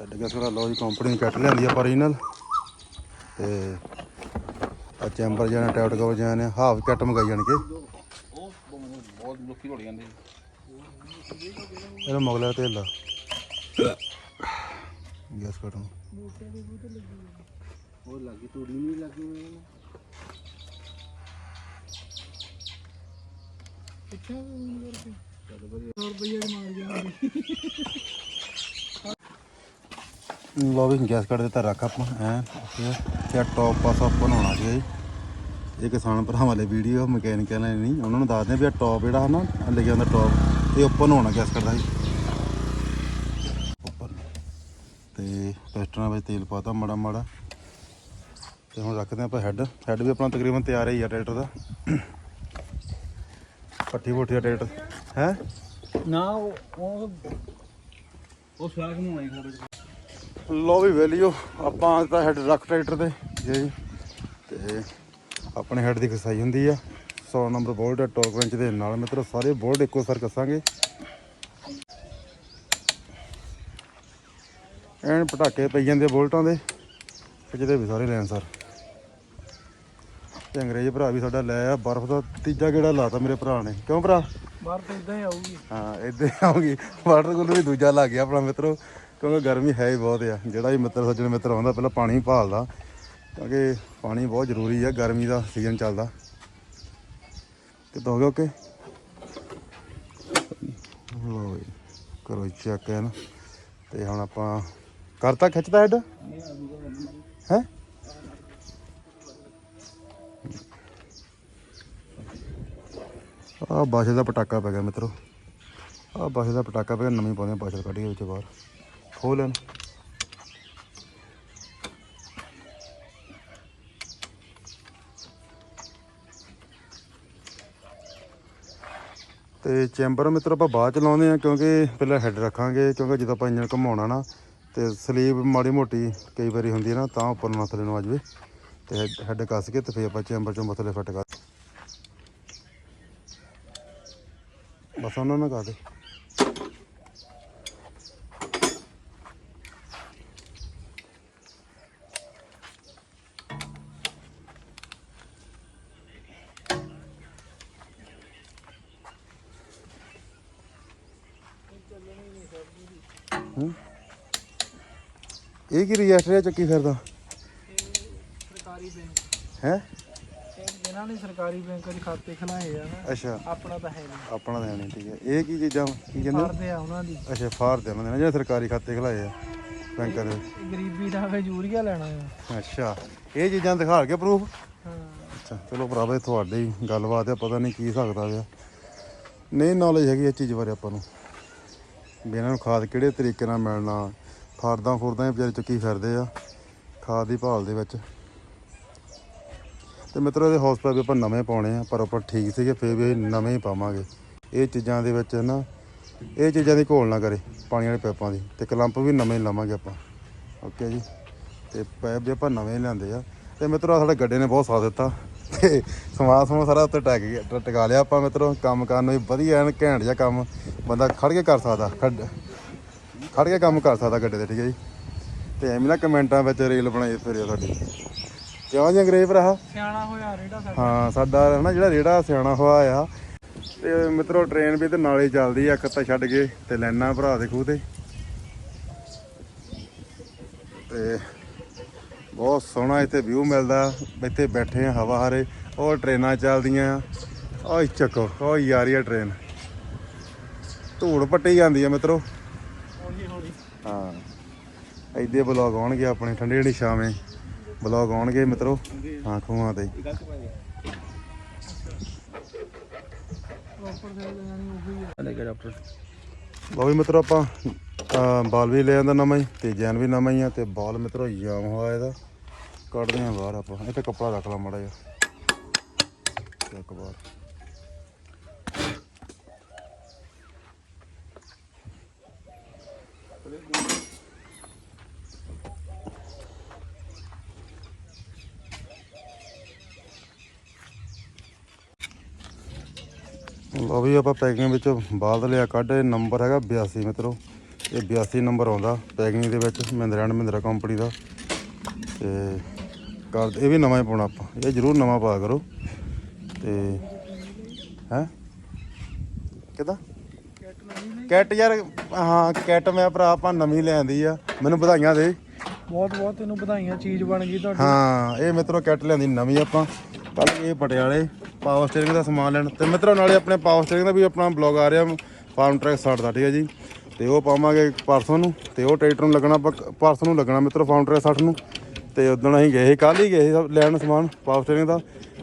ਹੈਡ ਗੈਸ ਕੜ ਲੋ ਜੀ ਕੰਪਨੀ ਕੱਟ ਲਿਆਂਦੀ ਆ ਓਰੀਜਨਲ ਤੇ ਆ ਚੈਂਬਰ ਜਾਣਾ ਟਾਈਟ ਕਵਰ ਜਾਣੇ ਹਾਫ ਕੱਟ ਮੰਗਾਈ ਜਾਣਗੇ ਉਹ ਬਹੁਤ ਲੋਕੀ ਹੋੜ ਜਾਂਦੇ ਇਹਨੂੰ ਮਗਲਾ ਤੇਲ ਲਾ ਗੈਸ ਕਟ ਨੂੰ ਉਹ ਲੱਗੀ ਤੂੜੀ ਨਹੀਂ ਲੱਗੀ ਹੋਈ ਲੋ ਵੀ, ਗੈਸ ਕੱਟ ਦਿੱਤਾ, ਰੱਖ ਆਪਾਂ ਐ ਤੇ ਟੌਪ ਪਾਸ ਓਪਨ ਹੋਣਾ ਸੀ ਜੀ। ਇਹ ਕਿਸਾਨ ਭਰਾਵਾਂ ਲਈ ਵੀਡੀਓ ਮਕੈਨਿਕਾਂ ਨੇ ਨਹੀਂ। ਉਹਨਾਂ ਨੂੰ ਦੱਸਦੇ ਵੀ ਆ ਟੌਪ ਜਿਹੜਾ ਹੈ ਨਾ ਆਹ ਲਿਖਿਆ ਹੁੰਦਾ ਟੌਪ ਇਹ ਓਪਨ ਹੋਣਾ ਗੈਸ ਕੱਟ ਦਾ ਜੀ ਓਪਨ ਤੇ ਪਿਸਟਨਾਂ ਵਿੱਚ ਤੇਲ ਪਾਤਾ ਮਾੜਾ ਮਾੜਾ। ਤੇ ਹੁਣ ਰੱਖਦੇ ਆਪਾਂ ਹੈੱਡ ਹੈੱਡ ਵੀ ਆਪਣਾ ਤਕਰੀਬਨ ਤਿਆਰ ਹੀ ਆ ਟਰੈਕਟਰ ਦਾ। ਪੱਠੀ ਪੁੱਠੀ ਦਾ ਟਰੈਕਟਰ ਹੈ? ਨਾ ਉਹ ਉਹ ਸਾਗ ਨੂੰ ਆਈ ਸਾਡੇ ਲੋ ਵੀ ਵੈਲਿਓ ਆਪਾਂ ਤਾਂ ਹੈਡ ਰੱਖ ਟਰੈਕਟਰ ਤੇ ਜੀ। ਤੇ ਆਪਣੇ ਹੈਡ ਦੀ ਖਸਾਈ ਹੁੰਦੀ ਆ। 100 ਨੰਬਰ ਬੋਲਟ ਟੋਕ ਰੈਂਚ ਦੇ ਨਾਲ। ਮਿੱਤਰੋ ਸਾਰੇ ਬੋਲਟ ਇੱਕੋ ਸਰ ਕੱਸਾਂਗੇ। ਐਨ ਪਟਾਕੇ ਪਈ ਜਾਂਦੇ ਬੋਲਟਾਂ ਦੇ ਤੇ ਜਿਹਦੇ ਵੀ ਸਾਰੇ ਲੈਣ ਸਰ। ਤੇ ਅੰਗਰੇਜ਼ ਭਰਾ ਵੀ ਸਾਡਾ ਲੈ ਆ ਬਰਫ਼ ਦਾ ਤੀਜਾ ਗੇੜਾ ਲਾਤਾ ਮੇਰੇ ਭਰਾ ਨੇ। ਕਿਉਂ ਭਰਾ? ਬਾਹਰ ਤਾਂ ਇਦਾਂ ਹੀ ਆਊਗੀ। ਹਾਂ ਇਦਾਂ ਆਉਂਗੀ ਵਾਟਰ ਕੂਲਰ ਵੀ ਦੂਜਾ ਲੱਗ ਗਿਆ ਆਪਣਾ ਮਿੱਤਰੋ ਕਿਉਂਕਿ ਗਰਮੀ ਹੈ ਹੀ ਬਹੁਤ ਆ। ਜਿਹੜਾ ਵੀ ਮਿੱਤਰ ਸੱਜਣ ਮਿੱਤਰ ਆਉਂਦਾ ਪਹਿਲਾਂ ਪਾਣੀ ਭਾਲਦਾ ਕਿਉਂਕਿ ਪਾਣੀ ਬਹੁਤ ਜ਼ਰੂਰੀ ਆ ਗਰਮੀ ਦਾ ਸੀਜ਼ਨ ਚੱਲਦਾ। ਕਿੱਦਾਂ ਹੋ ਗਿਆ ਓਕੇ? ਲਓ ਜੀ ਕਰੋ ਚੈੱਕ ਹੈ ਨਾ ਤੇ ਹੁਣ ਆਪਾਂ ਕਰਤਾ ਖਿੱਚਦਾ ਹੈਡ ਹੈ? ਆ ਬਾਸ਼ੇ ਦਾ ਪਟਾਕਾ ਪੈ ਗਿਆ ਮਿੱਤਰੋ। ਆ ਬਾਸ਼ੇ ਦਾ ਪਟਾਕਾ ਪੈ ਗਿਆ, ਨਵੀਂ ਪਾਉਂਦੇ ਆ ਬਾਸ਼ੇ ਕੱਢ ਕੇ ਵਿੱਚ ਬਾਹਰ। ਖੋਲ ਲੈਣ ਤੇ ਚੈਂਬਰ ਮਿੱਤਰ, ਆਪਾਂ ਬਾਅਦ ਚ ਲਾਉਂਦੇ ਆ ਕਿਉਂਕਿ ਪਹਿਲਾਂ ਹੈੱਡ ਰੱਖਾਂਗੇ, ਕਿਉਂਕਿ ਜਦੋਂ ਆਪਾਂ ਇੰਜਨ ਘੁਮਾਉਣਾ ਨਾ, ਤੇ ਸਲੀਬ ਮਾੜੀ ਮੋਟੀ ਕਈ ਵਾਰੀ ਹੁੰਦੀ ਹੈ ਨਾ, ਤਾਂ ਉੱਪਰ ਨੂੰ ਥੱਲੇ ਨੂੰ ਆ ਜਾਵੇ ਤੇ ਹੈੱਡ ਕੱਸ ਕੇ ਤੇ ਫਿਰ ਆਪਾਂ ਚੈਂਬਰ ਚੋਂ ਮਥਲੇ ਫਿੱਟ ਕਰ ਬਸ ਉਹਨਾਂ ਨਾਲ ਕਰ ਦੇ। ਹੂੰ? ਇਹ ਕੀ ਰਜਿਸਟਰ ਚੱਕੀ ਫਿਰਦਾ ਸਰਕਾਰੀ ਬੈਂਕ ਹੈ? ਇਹਨਾਂ ਨੇ ਸਰਕਾਰੀ ਬੈਂਕ 'ਚ ਖਾਤੇ ਖਲਾਏ ਆ। ਨਾ ਅੱਛਾ। ਆਪਣਾ ਤਾਂ ਹੈ ਨਹੀਂ। ਆਪਣਾ ਤਾਂ ਹੈ ਨਹੀਂ ਠੀਕ ਹੈ। ਇਹ ਕੀ ਚੀਜ਼ਾਂ ਕੀ ਕਹਿੰਦੇ? ਕਰਦੇ ਆ ਉਹਨਾਂ ਦੀ। ਅੱਛਾ ਫਾਰ ਦੇ ਨਾ ਜਿਹੜੇ ਸਰਕਾਰੀ ਖਾਤੇ ਖਲਾਏ ਆ ਬੈਂਕਾਂ ਦੇ। ਗਰੀਬੀ ਦਾ ਫੇ ਯੂਰੀਆ ਲੈਣਾ ਆ। ਅੱਛਾ ਇਹ ਚੀਜ਼ਾਂ ਦਿਖਾ ਕੇ ਪ੍ਰੂਫ ਹਾਂ। ਅੱਛਾ ਚਲੋ ਭਰਾਵਾ ਇਹ ਤੁਹਾਡੀ ਹੀ ਗੱਲਬਾਤ ਆ ਪਤਾ ਨਹੀਂ ਕੀ ਸਕਦਾ ਆ। ਨਹੀਂ ਨੌਲੇਜ ਹੈਗੀ ਇਹ ਚੀਜ਼ ਬਾਰੇ ਆਪਾਂ ਨੂੰ। ਵੀ ਇਹਨਾਂ ਨੂੰ ਖਾਦ ਕਿਹੜੇ ਤਰੀਕੇ ਨਾਲ ਮਿਲਣਾ ਫਾਰਦਾਂ ਫੁਰਦਾਂ ਹੀ ਵਿਚਾਰੇ ਚੁੱਕੀ ਫਿਰਦੇ ਆ ਖਾਦ ਦੀ ਭਾਲ ਦੇ ਵਿੱਚ। ਤੇ ਮਿੱਤਰੋ ਇਹਦੇ ਹੌਸਪੀਟਲ ਵੀ ਆਪਾਂ ਨਵੇਂ ਪਾਉਣੇ ਆ, ਪਰ ਆਪਾਂ ਠੀਕ ਸੀਗੇ, ਫੇਰ ਵੀ ਅਸੀਂ ਨਵੇਂ ਹੀ ਪਾਵਾਂਗੇ। ਇਹ ਚੀਜ਼ਾਂ ਦੇ ਵਿੱਚ ਨਾ, ਇਹ ਚੀਜ਼ਾਂ ਦੀ ਘੋਲ ਨਾ ਕਰੇ, ਪਾਣੀ ਵਾਲੇ ਪੈਪਾਂ ਦੀ, ਤੇ ਕਲੰਪ ਵੀ ਨਵੇਂ ਹੀ ਲਾਵਾਂਗੇ ਆਪਾਂ। ਓਕੇ ਜੀ? ਤੇ ਪੈਪ ਵੀ ਆਪਾਂ ਨਵੇਂ ਲਿਆਂਦੇ ਆ। ਤੇ ਮਿੱਤਰੋ ਸਾਡੇ ਗੱਡੇ ਨੇ ਬਹੁਤ ਸਾਥ ਦਿੱਤਾ। ਤੇ ਸਮਾਨ ਸਮਾਨ ਸਾਰਾ ਉੱਤੇ ਟਕ ਗਿਆ ਟਕਾ ਲਿਆ ਆਪਾਂ ਮਿੱਤਰੋ। ਕੰਮ ਕਰਨ ਨੂੰ ਵੀ ਵਧੀਆ ਐਨ ਘੈਂਟ ਜਿਹਾ ਕੰਮ ਬੰਦਾ ਖੜ ਕੇ ਕਰ ਸਕਦਾ, ਖੜ ਖੜ ਕੇ ਕੰਮ ਕਰ ਸਕਦਾ ਗੱਡੇ ਤੇ, ਠੀਕ ਹੈ ਜੀ? ਤੇ ਐਵੇਂ ਨਾ ਕਮੈਂਟਾਂ ਵਿੱਚ ਰੀਲ ਬਣਾਈ ਫਿਰਿਓ ਸਾਡੀ। ਕਿਉਂ ਜੀ ਅੰਗਰੇਜ਼ ਭਰਾ ਸਿਆਣਾ ਹੋਇਆ ਰੇੜਾ ਸਾਡਾ। ਹਾਂ ਸਾਡਾ ਹੈ ਨਾ ਜਿਹੜਾ ਰੇੜਾ ਸਿਆਣਾ ਹੋਇਆ ਆ। ਤੇ ਮਿੱਤਰੋ ਟ੍ਰੇਨ ਵੀ ਤੇ ਨਾਲੇ ਚੱਲਦੀ ਆ ਇੱਕ ਤਾਂ ਛੱਡ ਕੇ ਤੇ ਲੈਣਾ ਭਰਾ ਦੇ ਖੂਹ ਤੇ। ਤੇ ਬਹੁਤ ਸੋਹਣਾ ਇੱਥੇ ਵਿਊ ਮਿਲਦਾ ਇੱਥੇ ਬੈਠੇ ਆ ਹਵਾ ਹਾਰੇ ਉਹ ਟ੍ਰੇਨਾਂ ਚੱਲਦੀਆਂ। ਓਏ ਚੱਕੋ ਓ ਯਾਰੀ ਆ ਟ੍ਰੇਨ ਧੂੜ ਪੱਟੀ ਜਾਂਦੀ ਆ ਮਿੱਤਰੋ। ਹਾਂ ਐਦੇ ਬਲੌਗ ਆਉਣਗੇ ਆਪਣੇ ਠੰਡੇ ਠੰਡੀ ਛਾਵੇਂ। ਬਲੌਗ ਆਉਣਗੇ ਮਿੱਤਰੋ। ਹਾਂ ਖੂਹਾਂ ਤੇ ਇਹ ਲਓ ਵੀ ਮਿੱਤਰੋ ਆਪਾਂ ਅਹ, ਬਾਲ ਵੀ ਲੈ ਆਂਦਾ ਨਵਾਂ ਹੀ ਤੇ ਜੈਨ ਵੀ ਨਵਾਂ ਹੀ ਆ ਤੇ ਬਾਲ ਮਿੱਤਰੋ ਜਾਮ ਹੋਇਆ ਇਹਦਾ। ਕੱਢਦੇ ਆ ਬਾਹਰ ਆਪਾਂ। ਇੱਥੇ ਕੱਪੜਾ ਰੱਖ ਲਾ ਮਾੜਾ ਜਿਹਾ। ਚੱਕ ਬਾਹਰ। ਲਓ ਵੀ ਆਪਾਂ ਪੈਕਿੰਗ ਵਿੱਚ ਬਾਲ ਲਿਆ ਕੱਢ ਇਹ ਨੰਬਰ ਹੈਗਾ 82 ਮਿੱਤਰੋ। ਇਹ 82 ਨੰਬਰ ਆਉਂਦਾ ਪੈਕਿੰਗ ਦੇ ਵਿੱਚ ਮਹਿੰਦਰਾ ਐਂਡ ਮਹਿੰਦਰਾ ਕੰਪਨੀ ਦਾ। ਤੇ ਕਰ ਇਹ ਵੀ ਨਵਾਂ ਹੀ ਪਾਉਣਾ ਆਪਾਂ। ਇਹ ਜ਼ਰੂਰ ਨਵਾਂ ਪਾ ਕਰੋ। ਤੇ ਹੈ? ਕਿਦਾਂ? ਕੈਟ ਯਾਰ ਹਾਂ ਕੈਟ ਮੈਂ ਭਰਾ ਆਪਾਂ ਨਵੀਂ ਲਿਆਂਦੀ ਆ। ਮੈਨੂੰ ਵਧਾਈਆਂ ਦੇ। ਬਹੁਤ ਬਹੁਤ ਤੈਨੂੰ ਵਧਾਈਆਂ ਚੀਜ਼ ਬਣ ਗਈ ਤੁਹਾਡੀ। ਹਾਂ ਇਹ ਮਿੱਤਰੋ ਕਿੱਟ ਲਿਆਂਦੀ ਨਵੀਂ ਆਪਾਂ। ਕੱਲ ਇਹ ਪਟਿਆਲੇ ਪਾਵਰ ਸਟੀਅਰਿੰਗ ਦਾ ਸਮਾਨ ਲੈਣ। ਤੇ ਮਿੱਤਰੋ, ਨਾਲੇ ਆਪਣੇ ਪਾਵਰ ਸਟੀਅਰਿੰਗ ਦਾ ਵੀ ਆਪਣਾ ਬਲੌਗ ਆ ਰਿਹਾ ਫਾਰਮ ਟਰੈਕ 60 ਦਾ, ਠੀਕ ਹੈ ਜੀ? ਤੇ ਉਹ ਪਾਵਾਂਗੇ ਪਰਸੋਂ ਨੂੰ, ਤੇ ਉਹ ਟਰੈਕਟਰ ਨੂੰ ਲੱਗਣਾ ਪਰਸੋਂ ਨੂੰ ਲੱਗਣਾ ਮਿੱਤਰੋ ਫਾਰਮ ਟਰੈਕ 60 ਨੂੰ। ਤੇ ਉਦੋਂ ਅਸੀਂ ਗਏ ਸੀ ਕੱਲ ਹੀ ਗਏ ਸੀ ਲੈਣ ਸਮਾਨ ਪਾਵਰ ਸਟੀਅਰਿੰਗ ਦਾ।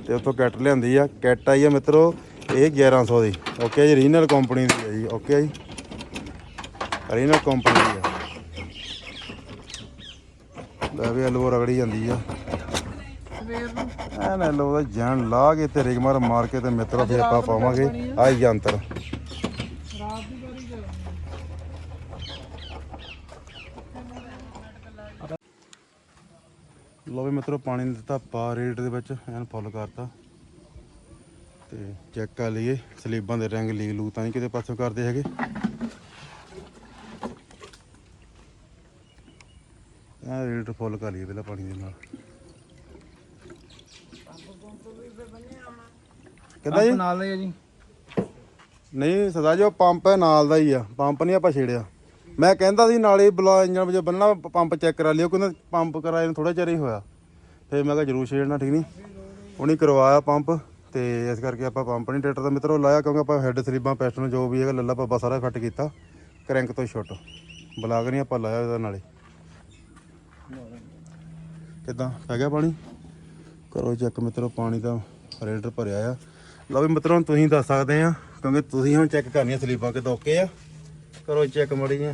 ਤੇ ਉੱਥੋਂ ਕੈਟ ਲਿਆਂਦੀ ਆ, ਕਿੱਟ ਆਈ ਆ ਮਿੱਤਰੋ, ਇਹ 1100 ਦੀ। ਓਕੇ ਜੀ ਰੀਨਲ ਕੰਪਨੀ ਦੀ ਹੈ ਜੀ ਓਕੇ ਜੀ? ਰੀਨਲ ਕੰਪਨੀ ਦੀ ਆ। ਲੈ ਵੀ ਐਲਬੋ ਰਗੜੀ ਜਾਂਦੀ ਆ। ਸਵੇਰ ਨੂੰ। ਐਨ ਐਲਬੋ ਦਾ ਜਾਨ ਲਾ ਕੇ ਤੇ ਰਿਗ ਮਾਰ ਕੇ ਤੇ ਮਿੱਤਰੋ ਫਿਰ ਆਪਾਂ ਪਾਵਾਂਗੇ। ਆਈ ਯੰਤਰ ਰਾਤ ਦੀ ਵਾਰੀ ਚ ਲੋ ਵੀ ਮਿੱਤਰੋ, ਪਾਣੀ ਨੇ ਦਿੱਤਾ, ਪਾ ਰੇਟ ਦੇ ਵਿੱਚ, ਐਨ ਫੁੱਲ ਕਰਤਾ। ਤੇ ਚੈੱਕ ਕਰ ਲਈਏ, ਸਲੀਬਾਂ ਦੇ ਰੰਗ ਲੀਕ ਲੂ ਤਾਂ ਨਹੀਂ ਕਿਤੇ ਪਾਸੋਂ ਕਰਦੇ ਹੈਗੇ। ਆ ਰੇਟ ਫੁੱਲ ਕਰ ਲਈਏ ਪਹਿਲਾਂ ਪਾਣੀ ਦੇ ਨਾਲ। ਕਿੱਦਾਂ ਜੀ? ਨਾਲ ਲਿਆ ਜੀ। ਨਹੀਂ ਸਦਾ ਜੋ ਪੰਪ ਹੈ ਨਾਲ ਦਾ ਹੀ ਆ। ਪੰਪ ਨਹੀਂ ਆਪਾਂ ਛੇੜਿਆ। ਮੈਂ ਕਹਿੰਦਾ ਸੀ ਨਾਲੇ ਬਲਾ ਇੰਜਨ ਵਿੱਚ ਬੰਨਣਾ ਪੰਪ ਚੈੱਕ ਕਰਾ ਲਿਓ ਕਹਿੰਦਾ ਪੰਪ ਕਰਾਏ ਨੂੰ ਥੋੜਾ ਚਿਰ ਹੀ ਹੋਇਆ। ਫਿਰ ਮੈਂ ਕਿਹਾ ਜਰੂਰ ਛੇੜਨਾ ਠੀਕ ਨਹੀਂ? ਉਹਨੇ ਕਰਵਾਇਆ ਪੰਪ ਤੇ ਇਸ ਕਰਕੇ ਆਪਾਂ ਪੰਪ ਨਹੀਂ ਟਰੈਕਟਰ ਦਾ ਮਿੱਤਰੋ ਲਾਇਆ ਕਿਉਂਕਿ ਆਪਾਂ ਹੈੱਡ ਸਲੀਬਾਂ ਪੈਸਟਨ ਜੋ ਵੀ ਹੈਗਾ ਲੱਲਾ ਪੱਬਾ ਸਾਰਾ ਫਿੱਟ ਕੀਤਾ। ਕਰੰਕ ਤੋਂ ਛੁੱਟ। ਬਲਾਗ ਨਹੀਂ ਆਪਾਂ ਲਾਇਆ ਉਹਦਾ ਨਾਲੇ। ਕਿਦਾਂ? ਪੈ ਗਿਆ ਪਾਣੀ? ਕਰੋ ਚੈੱਕ ਮਿੱਤਰੋ ਪਾਣੀ ਦਾ ਰੇਡਰ ਭਰਿਆ ਆ। ਲਓ ਵੀ ਮਿੱਤਰੋ, ਹੁਣ ਤੁਸੀਂ ਦੱਸ ਸਕਦੇ ਆ, ਕਿਉਂਕਿ ਤੁਸੀਂ ਹੁਣ ਚੈੱਕ ਕਰਨੀਆਂ ਸਲੀਪਾਂ ਕਿ ਓਕੇ ਆ। ਕਰੋ ਚੈੱਕ ਮੜੀਆਂ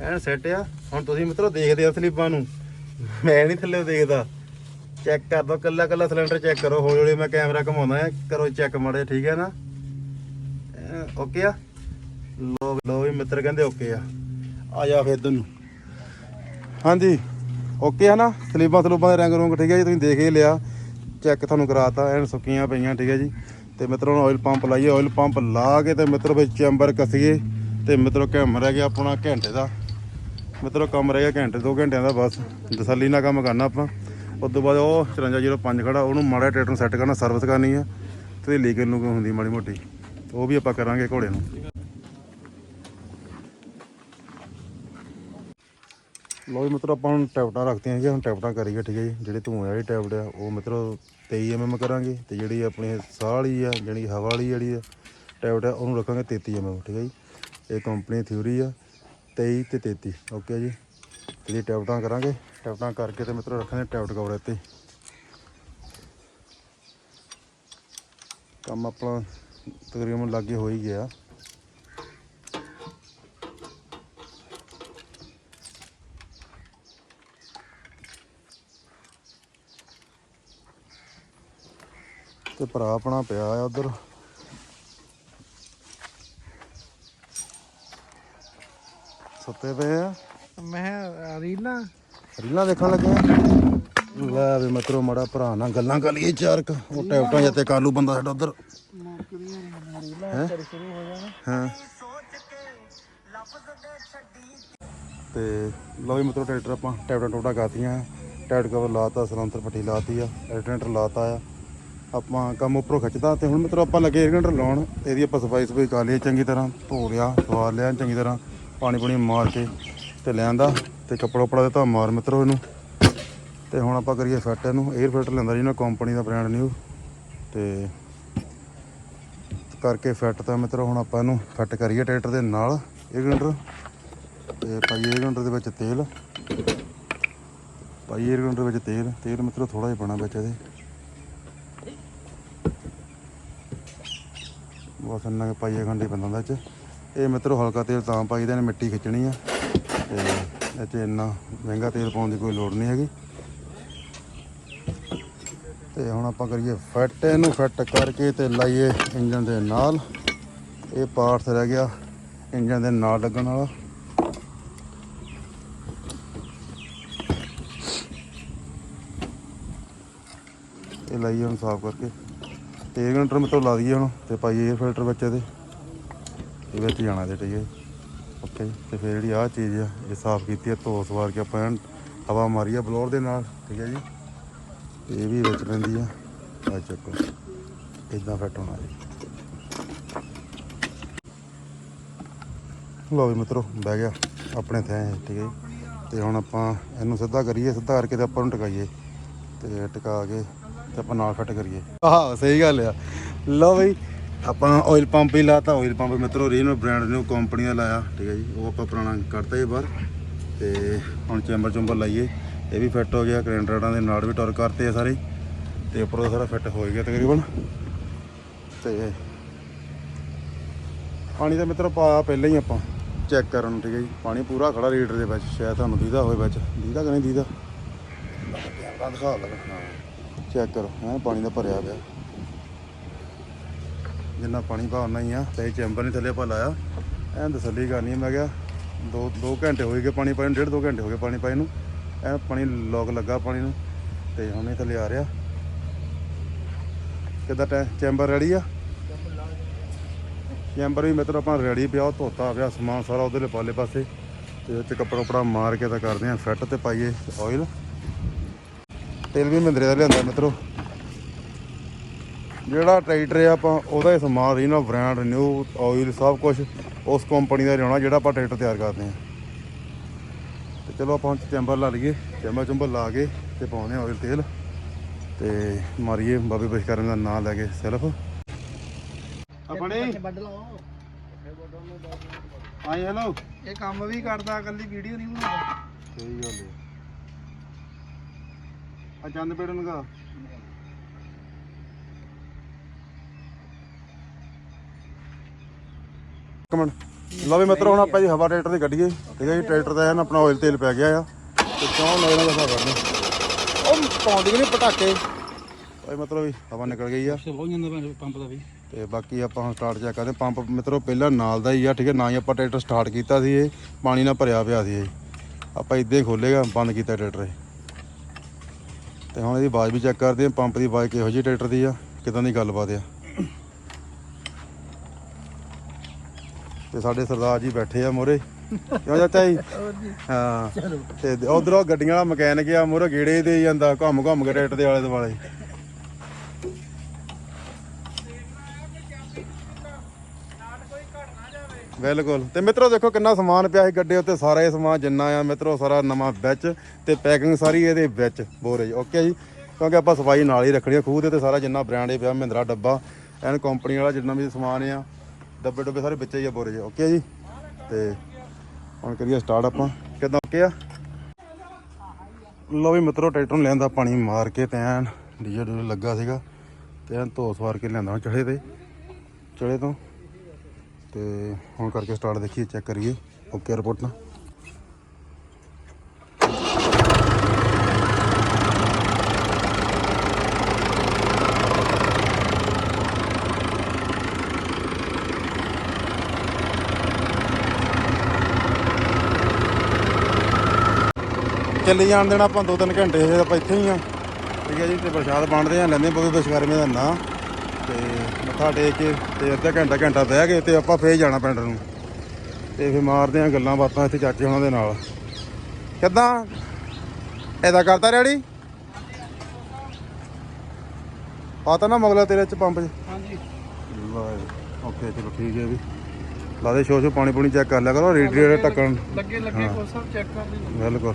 ਐਨ ਸੈੱਟ ਆ। ਹੁਣ ਤੁਸੀਂ ਮਿੱਤਰੋ ਦੇਖਦੇ ਆ ਸਲੀਪਾਂ ਨੂੰ। ਮੈਂ ਨਹੀਂ ਥੱਲੇ ਦੇਖਦਾ। ਚੈੱਕ ਕਰ ਦੋ, ਕੱਲਾ ਕੱਲਾ ਸਿਲੰਡਰ ਚੈੱਕ ਕਰੋ। ਹੌਲੀ ਹੌਲੀ ਮੈਂ ਕੈਮਰਾ ਘਮਾਉਂਦਾ ਆ ਕਰੋ ਚੈੱਕ ਮੜੇ, ਠੀਕ ਹੈ ਨਾ? ਓਕੇ ਆ। ਲੋ ਲੋ ਵੀ ਮਿੱਤਰ ਕਹਿੰਦੇ ਓਕੇ ਆ। ਆ ਜਾ ਫਿਰ ਇੱਧਰ ਹਾਂਜੀ ਓਕੇ ਆ ਨਾ? ਸਲੀਬਾਂ ਸਲੂਬਾਂ ਦੇ ਰੰਗ ਰੁੰਗ ਠੀਕ ਹੈ ਜੀ, ਤੁਸੀਂ ਦੇਖ ਹੀ ਲਿਆ। ਚੈੱਕ ਤੁਹਾਨੂੰ ਕਰਾਤਾ, ਐਨ ਸੁੱਕੀਆਂ ਪਈਆਂ, ਠੀਕ ਹੈ ਜੀ। ਤੇ ਮਿੱਤਰੋ ਨੂੰ ਆਇਲ ਪੰਪ ਲਾਈਏ ਆਇਲ ਪੰਪ ਲਾ ਕੇ ਤੇ ਮਿੱਤਰੋ ਵਿੱਚ ਚੈਂਬਰ ਕੱਸੀਏ। ਤੇ ਮਿੱਤਰੋ, ਕੰਮ ਰਹਿ ਗਿਆ ਆਪਣਾ ਘੰਟੇ ਦਾ। ਮਿੱਤਰੋ, ਕੰਮ ਰਹਿ ਗਿਆ ਘੰਟੇ, ਦੋ ਘੰਟਿਆਂ ਦਾ ਬਸ। ਤਸੱਲੀ ਨਾਲ ਕੰਮ ਕਰਨਾ ਆਪਾਂ। ਉਸ ਤੋਂ ਬਾਅਦ ਉਹ 5405 ਖੜਾ, ਉਹਨੂੰ ਮਾੜਾ ਟਰੈਕਟਰ ਨੂੰ ਸੈੱਟ ਕਰਨਾ ਸਰਵਿਸ ਕਰਨੀ ਆ। ਤੇ ਲੀਕਲ ਨੂੰ ਹੁੰਦੀ ਮਾੜੀ ਮੋਟੀ। ਉਹ ਵੀ ਆਪਾਂ ਕਰਾਂਗੇ ਘੋੜੇ ਨੂੰ। ਲੋ ਜੀ ਮਿੱਤਰੋ ਆਪਾਂ ਹੁਣ ਟੈਬਟਾਂ ਰੱਖਤੀਆਂ ਹੈਗੀਆਂ ਹੁਣ ਟੈਬਟਾਂ ਕਰੀਏ, ਠੀਕ ਹੈ ਜੀ। ਜਿਹੜੇ ਧੂਏ ਵਾਲੀ ਟੈਬਟ ਆ, ਉਹ ਮਿੱਤਰੋ 23 ਐਮਐਮ ਕਰਾਂਗੇ ਤੇ ਜਿਹੜੀ ਆਪਣੀ ਸਾਹ ਵਾਲੀ ਆ ਜਿਹੜੀ ਹਵਾ ਵਾਲੀ ਜਿਹੜੀ ਆ, ਟੈਬਟ ਆ, ਉਹਨੂੰ ਰੱਖਾਂਗੇ 33 ਐਮਐਮ ਠੀਕ ਹੈ ਜੀ। ਇਹ ਕੰਪਨੀ ਥਿਊਰੀ ਆ 23 ਤੇ 33 ਓਕੇ ਜੀ। ਤੇ ਜੀ ਟੈਬਟਾਂ ਕਰਾਂਗੇ, ਟੈਬਟਾਂ ਕਰਕੇ ਤੇ ਮਿੱਤਰੋ ਰੱਖਾਂਗੇ ਟੈਬਟ ਕਵਰ ਇੱਥੇ। ਕੰਮ ਆਪਣਾ ਤਕਰੀਬਨ ਲਾਗੇ ਹੋ ਹੀ ਗਿਆ। ਤੇ ਭਰਾ ਆਪਣਾ ਪਿਆ ਆ ਉਧਰ। ਸੁੱਤੇ ਪਏ ਆ। ਮੈਂ ਰੀਲਾਂ? ਰੀਲਾਂ ਦੇਖਣ ਲੱਗੇ ਆ। ਲੈ ਵੀ ਮਤਰੋ ਮੜਾ ਭਰਾ ਨਾਲ ਗੱਲਾਂ ਕਰ ਲਈਏ ਚਾਰ ਕੁ। ਉਹ ਟੈਪਟਾਂ ਜਿੱਤੇ ਕਾਲੂ ਬੰਦਾ ਸਾਡਾ ਉਧਰ। ਹੋ? ਤੇ ਲਓ ਵੀ ਮਤਲਬ ਟਰੈਕਟਰ ਆਪਾਂ ਟੈਪਟਾ ਟੋਟਾ ਕਰਤੀਆਂ। ਟਾਇਰ ਕਵਰ ਲਾਤਾ ਸਲੰਸਰ ਪੱਟੀ ਲਾਤੀ ਆ। ਐਲਟਰਨੇਟਰ ਲਾਤਾ ਆ। ਆਪਾਂ ਕੰਮ ਉੱਪਰੋਂ ਖਿੱਚਦਾ ਤੇ ਹੁਣ ਮਤਲਬ ਆਪਾਂ ਲੱਗੇ ਏਅਰ ਲਾਉਣ, ਇਹਦੀ ਆਪਾਂ ਸਫ਼ਾਈ ਸਫ਼ਾਈ ਕਰ ਲਈ ਚੰਗੀ ਤਰ੍ਹਾਂ, ਧੋ ਲਿਆ ਸਵਾਰ ਲਿਆ ਚੰਗੀ ਤਰ੍ਹਾਂ, ਪਾਣੀ ਪੂਣੀ ਮਾਰ ਕੇ ਤੇ ਲਿਆਂਦਾ ਤੇ ਕੱਪੜਾ ਉੱਪੜਾ ਦਿੱਤਾ ਮਾਰ ਮਿੱਤਰੋ ਇਹਨੂੰ। ਤੇ ਹੁਣ ਆਪਾਂ ਕਰੀਏ ਫਿੱਟ ਇਹਨੂੰ 에ਅਰ ਫਿਲਟਰ ਲੈਂਦਾ ਜੀ ਨਾ ਕੰਪਨੀ ਦਾ ਬ੍ਰਾਂਡ ਨਿਊ ਤੇ ਕਰਕੇ ਫਿੱਟ ਤਾਂ ਮਿੱਤਰੋ ਹੁਣ ਆਪਾਂ ਇਹਨੂੰ ਫਿੱਟ ਕਰੀਏ ਟਰੈਕਟਰ ਦੇ ਨਾਲ ਇਹ ਗੰਡਰ ਤੇ ਪਾਈਏ ਇਹ ਦੇ ਵਿੱਚ ਤੇਲ। ਪਾਈਏ ਇਹ ਗੰਡਰ ਵਿੱਚ ਤੇਲ ਤੇਲ ਮਿੱਤਰੋ ਥੋੜਾ ਜਿਹਾ ਪਾਣਾ ਵਿੱਚ ਇਹਦੇ। ਬਸ ਇੰਨਾ ਕੁ ਪਾਈਏ ਘੰਟੇ ਪੈਂਦਾ ਹੁੰਦਾ 'ਚ ਇਹ ਮਿੱਤਰੋ ਹਲਕਾ ਤੇਲ ਤਾਂ ਪਾਈਦਾ ਨੇ, ਮਿੱਟੀ ਖਿੱਚਣੀ ਆ। ਤੇ ਇਹ 'ਚ ਇੰਨਾ ਮਹਿੰਗਾ ਤੇਲ ਪਾਉਣ ਦੀ ਕੋਈ ਲੋੜ ਨਹੀਂ ਹੈਗੀ। ਤੇ ਹੁਣ ਆਪਾਂ ਕਰੀਏ ਫਿੱਟ ਇਹਨੂੰ ਫਿੱਟ ਕਰਕੇ ਤੇ ਲਾਈਏ ਇੰਜਨ ਦੇ ਨਾਲ। ਇਹ ਪਾਰਟਸ ਰਹਿ ਗਿਆ ਇੰਜਨ ਦੇ ਨਾਲ ਲੱਗਣ ਵਾਲਾ। ਇਹ ਲਾਈਏ ਹੁਣ ਸਾਫ਼ ਕਰਕੇ। ਤੇ ਇਹ ਗੰਟਰ ਮਤਲਬ ਲਾ ਦਈਏ ਹੁਣ, ਤੇ ਪਾਈਏ 에ਅਰ ਫਿਲਟਰ ਵਿੱਚ ਇਹਦੇ। ਇਹ ਵਿੱਚ ਜਾਣਾ ਤੇ ਠੀਕ ਹੈ ਓਕੇ, ਤੇ ਫਿਰ ਜਿਹੜੀ ਆਹ ਚੀਜ਼ ਆ, ਇਹ ਸਾਫ਼ ਕੀਤੀ ਆ, ਧੋ ਸਵਾਰ ਕੇ ਆਪਾਂ ਐਨ ਹਵਾ ਮਾਰੀ ਆ ਬਲੌਰ ਦੇ ਨਾਲ, ਠੀਕ ਹੈ ਜੀ? ਤੇ ਇਹ ਵੀ ਵਿੱਚ ਪੈਂਦੀ ਆ। ਆ ਚੱਕੋ ਇਦਾਂ ਫਿੱਟ ਹੋਣਾ ਜੀ। ਲਓ ਵੀ ਮਿੱਤਰੋ, ਬਹਿ ਗਿਆ ਆਪਣੇ ਥੈਂ, ਠੀਕ ਹੈ ਜੀ? ਤੇ ਹੁਣ ਆਪਾਂ ਇਹਨੂੰ ਸਿੱਧਾ ਕਰੀਏ, ਸਿੱਧਾ ਕਰਕੇ ਤੇ ਆਪਾਂ ਨੂੰ ਟਿਕਾਈਏ। ਤੇ ਟਿਕਾ ਕੇ ਤੇ ਆਪਾਂ ਨਾਲ ਫਿੱਟ ਕਰੀਏ। ਆਹ ਸਹੀ ਗੱਲ ਆ। ਲਓ ਬਈ ਆਪਾਂ ਆਇਲ ਪੰਪ ਹੀ ਲਾਤਾ। ਆਇਲ ਪੰਪ ਮਿੱਤਰੋ ਰੀਨੋ ਬ੍ਰਾਂਡ ਨਿਊ ਕੰਪਨੀ ਦਾ ਲਾਇਆ। ਠੀਕ ਹੈ ਜੀ ਉਹ ਆਪਾਂ ਪੁਰਾਣਾ ਕੱਢਤਾ ਜੀ ਬਾਹਰ। ਤੇ ਹੁਣ ਚੈਂਬਰ ਚੁੰਬਰ ਲਾਈਏ। ਇਹ ਵੀ ਫਿੱਟ ਹੋ ਗਿਆ ਕੈਲੰਡਰਾਂ ਦੇ ਨਾਲ ਵੀ ਟੌਰ ਕਰਤੇ ਆ ਸਾਰੇ। ਤੇ ਉੱਪਰੋਂ ਸਾਰਾ ਫਿੱਟ ਹੋ ਗਿਆ ਤਕਰੀਬਨ। ਤੇ ਪਾਣੀ ਦਾ ਮਿੱਤਰੋ ਪਾ ਪਹਿਲਾਂ ਹੀ ਆਪਾਂ ਚੈੱਕ ਕਰਨ ਨੂੰ ਠੀਕ ਹੈ ਜੀ। ਪਾਣੀ ਪੂਰਾ ਖੜਾ ਲੀਟਰ ਦੇ ਵਿੱਚ ਸ਼ਾਇਦ ਤੁਹਾਨੂੰ ਦੀਦਾ ਹੋਵੇ ਵਿੱਚ। ਦੀਦਾ ਕਿ ਨਹੀਂ ਦੀਦਾ? ਕੈਮਰਾ ਦਿਖਾ ਲਗਾ ਹਾਂ। ਚੈੱਕ ਕਰੋ, ਹੈ, ਪਾਣੀ ਦਾ ਭਰਿਆ ਪਿਆ। ਜਿੰਨਾ ਪਾਣੀ ਭਾਵਨਾ ਹੀ ਆ, ਤੇ ਇਹ ਚੈਂਬਰ ਨਹੀਂ ਥੱਲੇ ਆਪਾਂ ਲਾਇਆ ਐਂ ਤਸੱਲੀ ਕਰਨੀ ਮੈਂ ਕਿਹਾ ਦੋ ਦੋ ਘੰਟੇ ਹੋਏ ਗਏ ਪਾਣੀ ਪਾਈ ਨੂੰ, ਡੇਢ ਦੋ ਘੰਟੇ ਹੋ ਗਏ ਪਾਣੀ ਪਾਈ ਨੂੰ। ਐ ਪਾਣੀ ਲੋਕ ਲੱਗਾ ਪਾਣੀ ਨੂੰ, ਤੇ ਇਹ ਥੱਲੇ ਆ ਰਿਹਾ। ਕਿੱਦਾਂ ਟੈ, ਚੈਂਬਰ ਰੈਡੀ ਆ? ਚੈਂਬਰ ਵੀ ਮਤਲਬ ਆਪਾਂ ਰੈਡੀ ਪਿਆ ਧੋਤਾ ਪਿਆ ਸਮਾਨ ਸਾਰਾ ਉਹਦੇ ਪਾਲੇ ਪਾਸੇ। ਤੇ ਉਹ ਚ ਕੱਪੜਾ ਕਪੜਾ ਮਾਰ ਕੇ ਤਾਂ ਕਰਦੇ ਆ ਫਿੱਟ ਤੇ ਪਾਈਏ ਆਇਲ ਤੇਲ ਵੀ ਮਹਿੰਦਰੇ ਦਾ ਲਿਆਂਦਾ ਮਿੱਤਰੋ। ਜਿਹੜਾ ਟਰੈਕਟਰ ਆ ਆਪਾਂ ਉਹਦਾ ਹੀ ਸਮਾਨ ਰੀਨਾ ਬ੍ਰਾਂਡ ਨਿਊ ਆਇਲ ਸਭ ਕੁਝ ਉਸ ਕੰਪਨੀ ਦਾ ਲਿਆਉਣਾ ਜਿਹੜਾ ਆਪਾਂ ਟਰੈਕਟਰ ਤਿਆਰ ਕਰਦੇ ਆ ਤੇ ਚਲੋ ਆਪਾਂ ਹੁਣ ਚੈਂਬਰ ਲਾ ਲਈਏ ਚੈਂਬਰ ਚੁੰਬਰ ਲਾ ਕੇ ਤੇ ਪਾਉਨੇ ਆਇਲ ਤੇਲ। ਤੇ ਮਾਰੀਏ ਬਾਬੇ ਬਸ਼ਕਰਨ ਦਾ ਨਾਮ ਲੈ ਕੇ ਸਿਰਫ ਆਪਣੇ? ਵੱਢ ਲਓ। ਆਈ ਹੈਲੋ ਇਹ ਕੰਮ ਵੀ ਕਰਦਾ ਇਕੱਲੀ ਵੀਡੀਓ ਨਹੀਂ ਬਣਾਉਂਦਾ। ਸਹੀ ਗੱਲ ਹੈ ਆ ਚੰਦ ਪੇੜ ਨੂੰ ਕਾ ਇੱਕ ਮਿੰਟ। ਲਓ ਵੀ ਮਿੱਤਰੋ ਹੁਣ ਆਪਾਂ ਜੀ ਹਵਾ ਟਰੈਕਟਰ ਦੀ ਕੱਢੀਏ। ਠੀਕ ਹੈ ਜੀ ਟਰੈਕਟਰ ਦਾ ਐਨ ਆਪਣਾ ਆਇਲ ਤੇਲ ਪੈ ਗਿਆ ਆ। ਤੇ ਕਿਉਂ ਲੱਗਣਾ ਦਾ ਹਿਸਾਬ ਕਰਦੇ ਉਹ ਪਾਉਂਦੀ ਨਹੀਂ ਪਟਾਕੇ। ਓਏ ਮਤਲਬ ਵੀ ਹਵਾ ਨਿਕਲ ਗਈ ਆ। ਬਹੁਤ ਜਾਂਦਾ ਪੰਪ ਦਾ ਵੀ। ਤੇ ਬਾਕੀ ਆਪਾਂ ਹੁਣ ਸਟਾਰਟ ਚੈੱਕ ਕਰਦੇ ਪੰਪ ਮਿੱਤਰੋ ਪਹਿਲਾਂ ਨਾਲ ਦਾ ਹੀ ਆ ਠੀਕ ਹੈ ਨਾ ਹੀ ਆਪਾਂ ਟਰੈਕਟਰ ਸਟਾਰਟ ਕੀਤਾ ਸੀ ਇਹ। ਪਾਣੀ ਨਾਲ ਭਰਿਆ ਪਿਆ ਸੀ ਇਹ। ਆਪਾਂ ਇੱਦਾਂ ਹੀ ਖੋਲੇਗਾ ਬੰਦ ਕੀਤਾ ਟਰੈਕਟਰ ਇਹ। ਤੇ ਹੁਣ ਇਹਦੀ ਆਵਾਜ਼ ਵੀ ਚੈੱਕ ਕਰਦੇ ਹਾਂ ਪੰਪ ਦੀ ਆਵਾਜ਼ ਕਿਹੋ ਜਿਹੀ ਟਰੈਕਟਰ ਦੀ ਆ ਕਿਦਾਂ ਦੀ ਗੱਲਬਾਤ ਆ। ਤੇ ਸਾਡੇ ਸਰਦਾਰ ਜੀ ਬੈਠੇ ਆ ਮੋਰੇ। ਕਿਉਂ ਚਾਚਾ ਜੀ? ਹਾਂ ਤੇ ਉਧਰੋਂ ਗੱਡੀਆਂ ਵਾਲਾ ਮਕੈਨਿਕ ਆ ਮੋਰੇ ਗੇੜੇ ਦੇ ਜਾਂਦਾ ਘੁੰਮ ਘੁੰਮ ਕੇ ਟਰੈਕਟਰ ਦੇ ਆਲੇ ਦੁਆਲੇ ਬਿਲਕੁਲ। ਤੇ ਮਿੱਤਰੋ ਦੇਖੋ ਕਿੰਨਾ ਸਮਾਨ ਪਿਆ ਸੀ ਗੱਡੇ ਉੱਤੇ। ਸਾਰਾ ਇਹ ਸਮਾਨ ਜਿੰਨਾ ਆ ਮਿੱਤਰੋ, ਸਾਰਾ ਨਵਾਂ ਵਿੱਚ ਤੇ ਪੈਕਿੰਗ ਸਾਰੀ ਇਹਦੇ ਵਿੱਚ ਬੋਰੇ ਜੀ ਓਕੇ ਜੀ? ਕਿਉਂਕਿ ਆਪਾਂ ਸਫ਼ਾਈ ਨਾਲ ਹੀ ਰੱਖਣੀ ਆ, ਖੂਹ ਦੇ ਤੇ ਸਾਰਾ ਜਿੰਨਾ ਬ੍ਰਾਂਡ ਇਹ ਪਿਆ, ਮਹਿੰਦਰਾ ਡੱਬਾ ਐਨ ਕੰਪਨੀ ਵਾਲਾ ਜਿੰਨਾ ਵੀ ਸਮਾਨ ਆ ਡੱਬੇ ਡੱਬੇ ਸਾਰੇ ਵਿੱਚ ਹੀ ਆ ਬੋਰੇ ਜੀ ਓਕੇ ਜੀ? ਤੇ ਹੁਣ ਕਰੀਏ ਸਟਾਰਟ ਆਪਾਂ। ਕਿਦਾਂ? ਓਕੇ ਆ? ਲਓ ਵੀ ਮਿੱਤਰੋ, ਟਰੈਕਟਰ ਨੂੰ ਲਿਆਂਦਾ ਪਾਣੀ ਮਾਰ ਕੇ ਤੇ ਐਨ ਡੀਜ਼ਲ ਡੂਜ਼ਲ ਲੱਗਾ ਸੀਗਾ ਤੇ ਐਨ ਧੋਸ ਸਵਾਰ ਕੇ ਲਿਆਂਦਾ ਚੜੇ ਤੇ। ਚੜੇ ਤੋਂ। ਤੇ ਹੁਣ ਕਰਕੇ ਸਟਾਰਟ ਦੇਖੀਏ ਚੈੱਕ ਕਰੀਏ। ਓਕੇ ਰਿਪੋਰਟ ਨਾ। ਚੱਲੀ ਜਾਣ ਦੇਣਾ ਆਪਾਂ ਦੋ ਤਿੰਨ ਘੰਟੇ ਹਜੇ ਆਪਾਂ ਇੱਥੇ ਹੀ ਆ। ਠੀਕ ਹੈ ਜੀ, ਤੇ ਪ੍ਰਸ਼ਾਦ ਵੰਡਦੇ ਆ, ਲੈਂਦੇ ਬੋਬੀ ਬਸ਼ਕਰਮੇ ਦਾ ਨਾਂ। ਤੇ ਮੱਥਾ ਟੇਕ ਕੇ ਤੇ ਅੱਧਾ ਘੰਟਾ ਘੰਟਾ ਬਹਿ ਗਏ ਤੇ ਆਪਾਂ ਫੇਰ ਜਾਣਾ ਪਿੰਡ ਨੂੰ। ਤੇ ਫਿਰ ਮਾਰਦੇ ਆ ਗੱਲਾਂ ਬਾਤਾਂ ਇੱਥੇ ਚਾਚੇ ਉਹਨਾਂ ਦੇ ਨਾਲ। ਕਿੱਦਾਂ? ਇਹਦਾ ਕਰਤਾ ਰੈਡੀ? ਆਤਾ ਨਾ ਮਗਲਾ ਤੇਰੇ ਚ ਪੰਪ 'ਚ? ਹਾਂਜੀ। ਓਕੇ ਚਲੋ ਠੀਕ ਹੈ ਵੀ। ਲਾ ਦੇ ਸ਼ੋ ਸ਼ੋ ਪਾਣੀ ਪੂਣੀ ਚੈੱਕ ਕਰ ਲਿਆ ਕਰੋ ਰੇਡੀਏਟਰ ਟੱਕਣ। ਲੱਗੇ ਲੱਗੇ ਕੋ ਸਭ ਚੈੱਕ ਕਰ ਲਈ ਬਿਲਕੁਲ।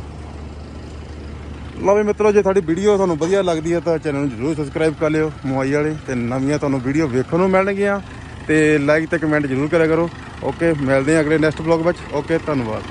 ਲਓ ਵੀ ਮਿੱਤਰੋ, ਜੇ ਤੁਹਾਡੀ ਵੀਡੀਓ ਤੁਹਾਨੂੰ ਵਧੀਆ ਲੱਗਦੀ ਹੈ ਤਾਂ ਚੈਨਲ ਨੂੰ ਜਰੂਰ ਸਬਸਕ੍ਰਾਈਬ ਕਰ ਲਿਓ, ਮੋਬਾਈਲ ਵਾਲੇ, ਤੇ ਨਵੀਆਂ ਤੁਹਾਨੂੰ ਵੀਡੀਓ ਵੇਖਣ ਨੂੰ ਮਿਲਣਗੀਆਂ। ਤੇ ਲਾਈਕ ਤੇ ਕਮੈਂਟ ਜਰੂਰ ਕਰਿਆ ਕਰੋ। ਓਕੇ ਮਿਲਦੇ ਹਾਂ ਅਗਲੇ ਨੈਕਸਟ ਬਲੌਗ ਵਿੱਚ। ਓਕੇ ਧੰਨਵਾਦ।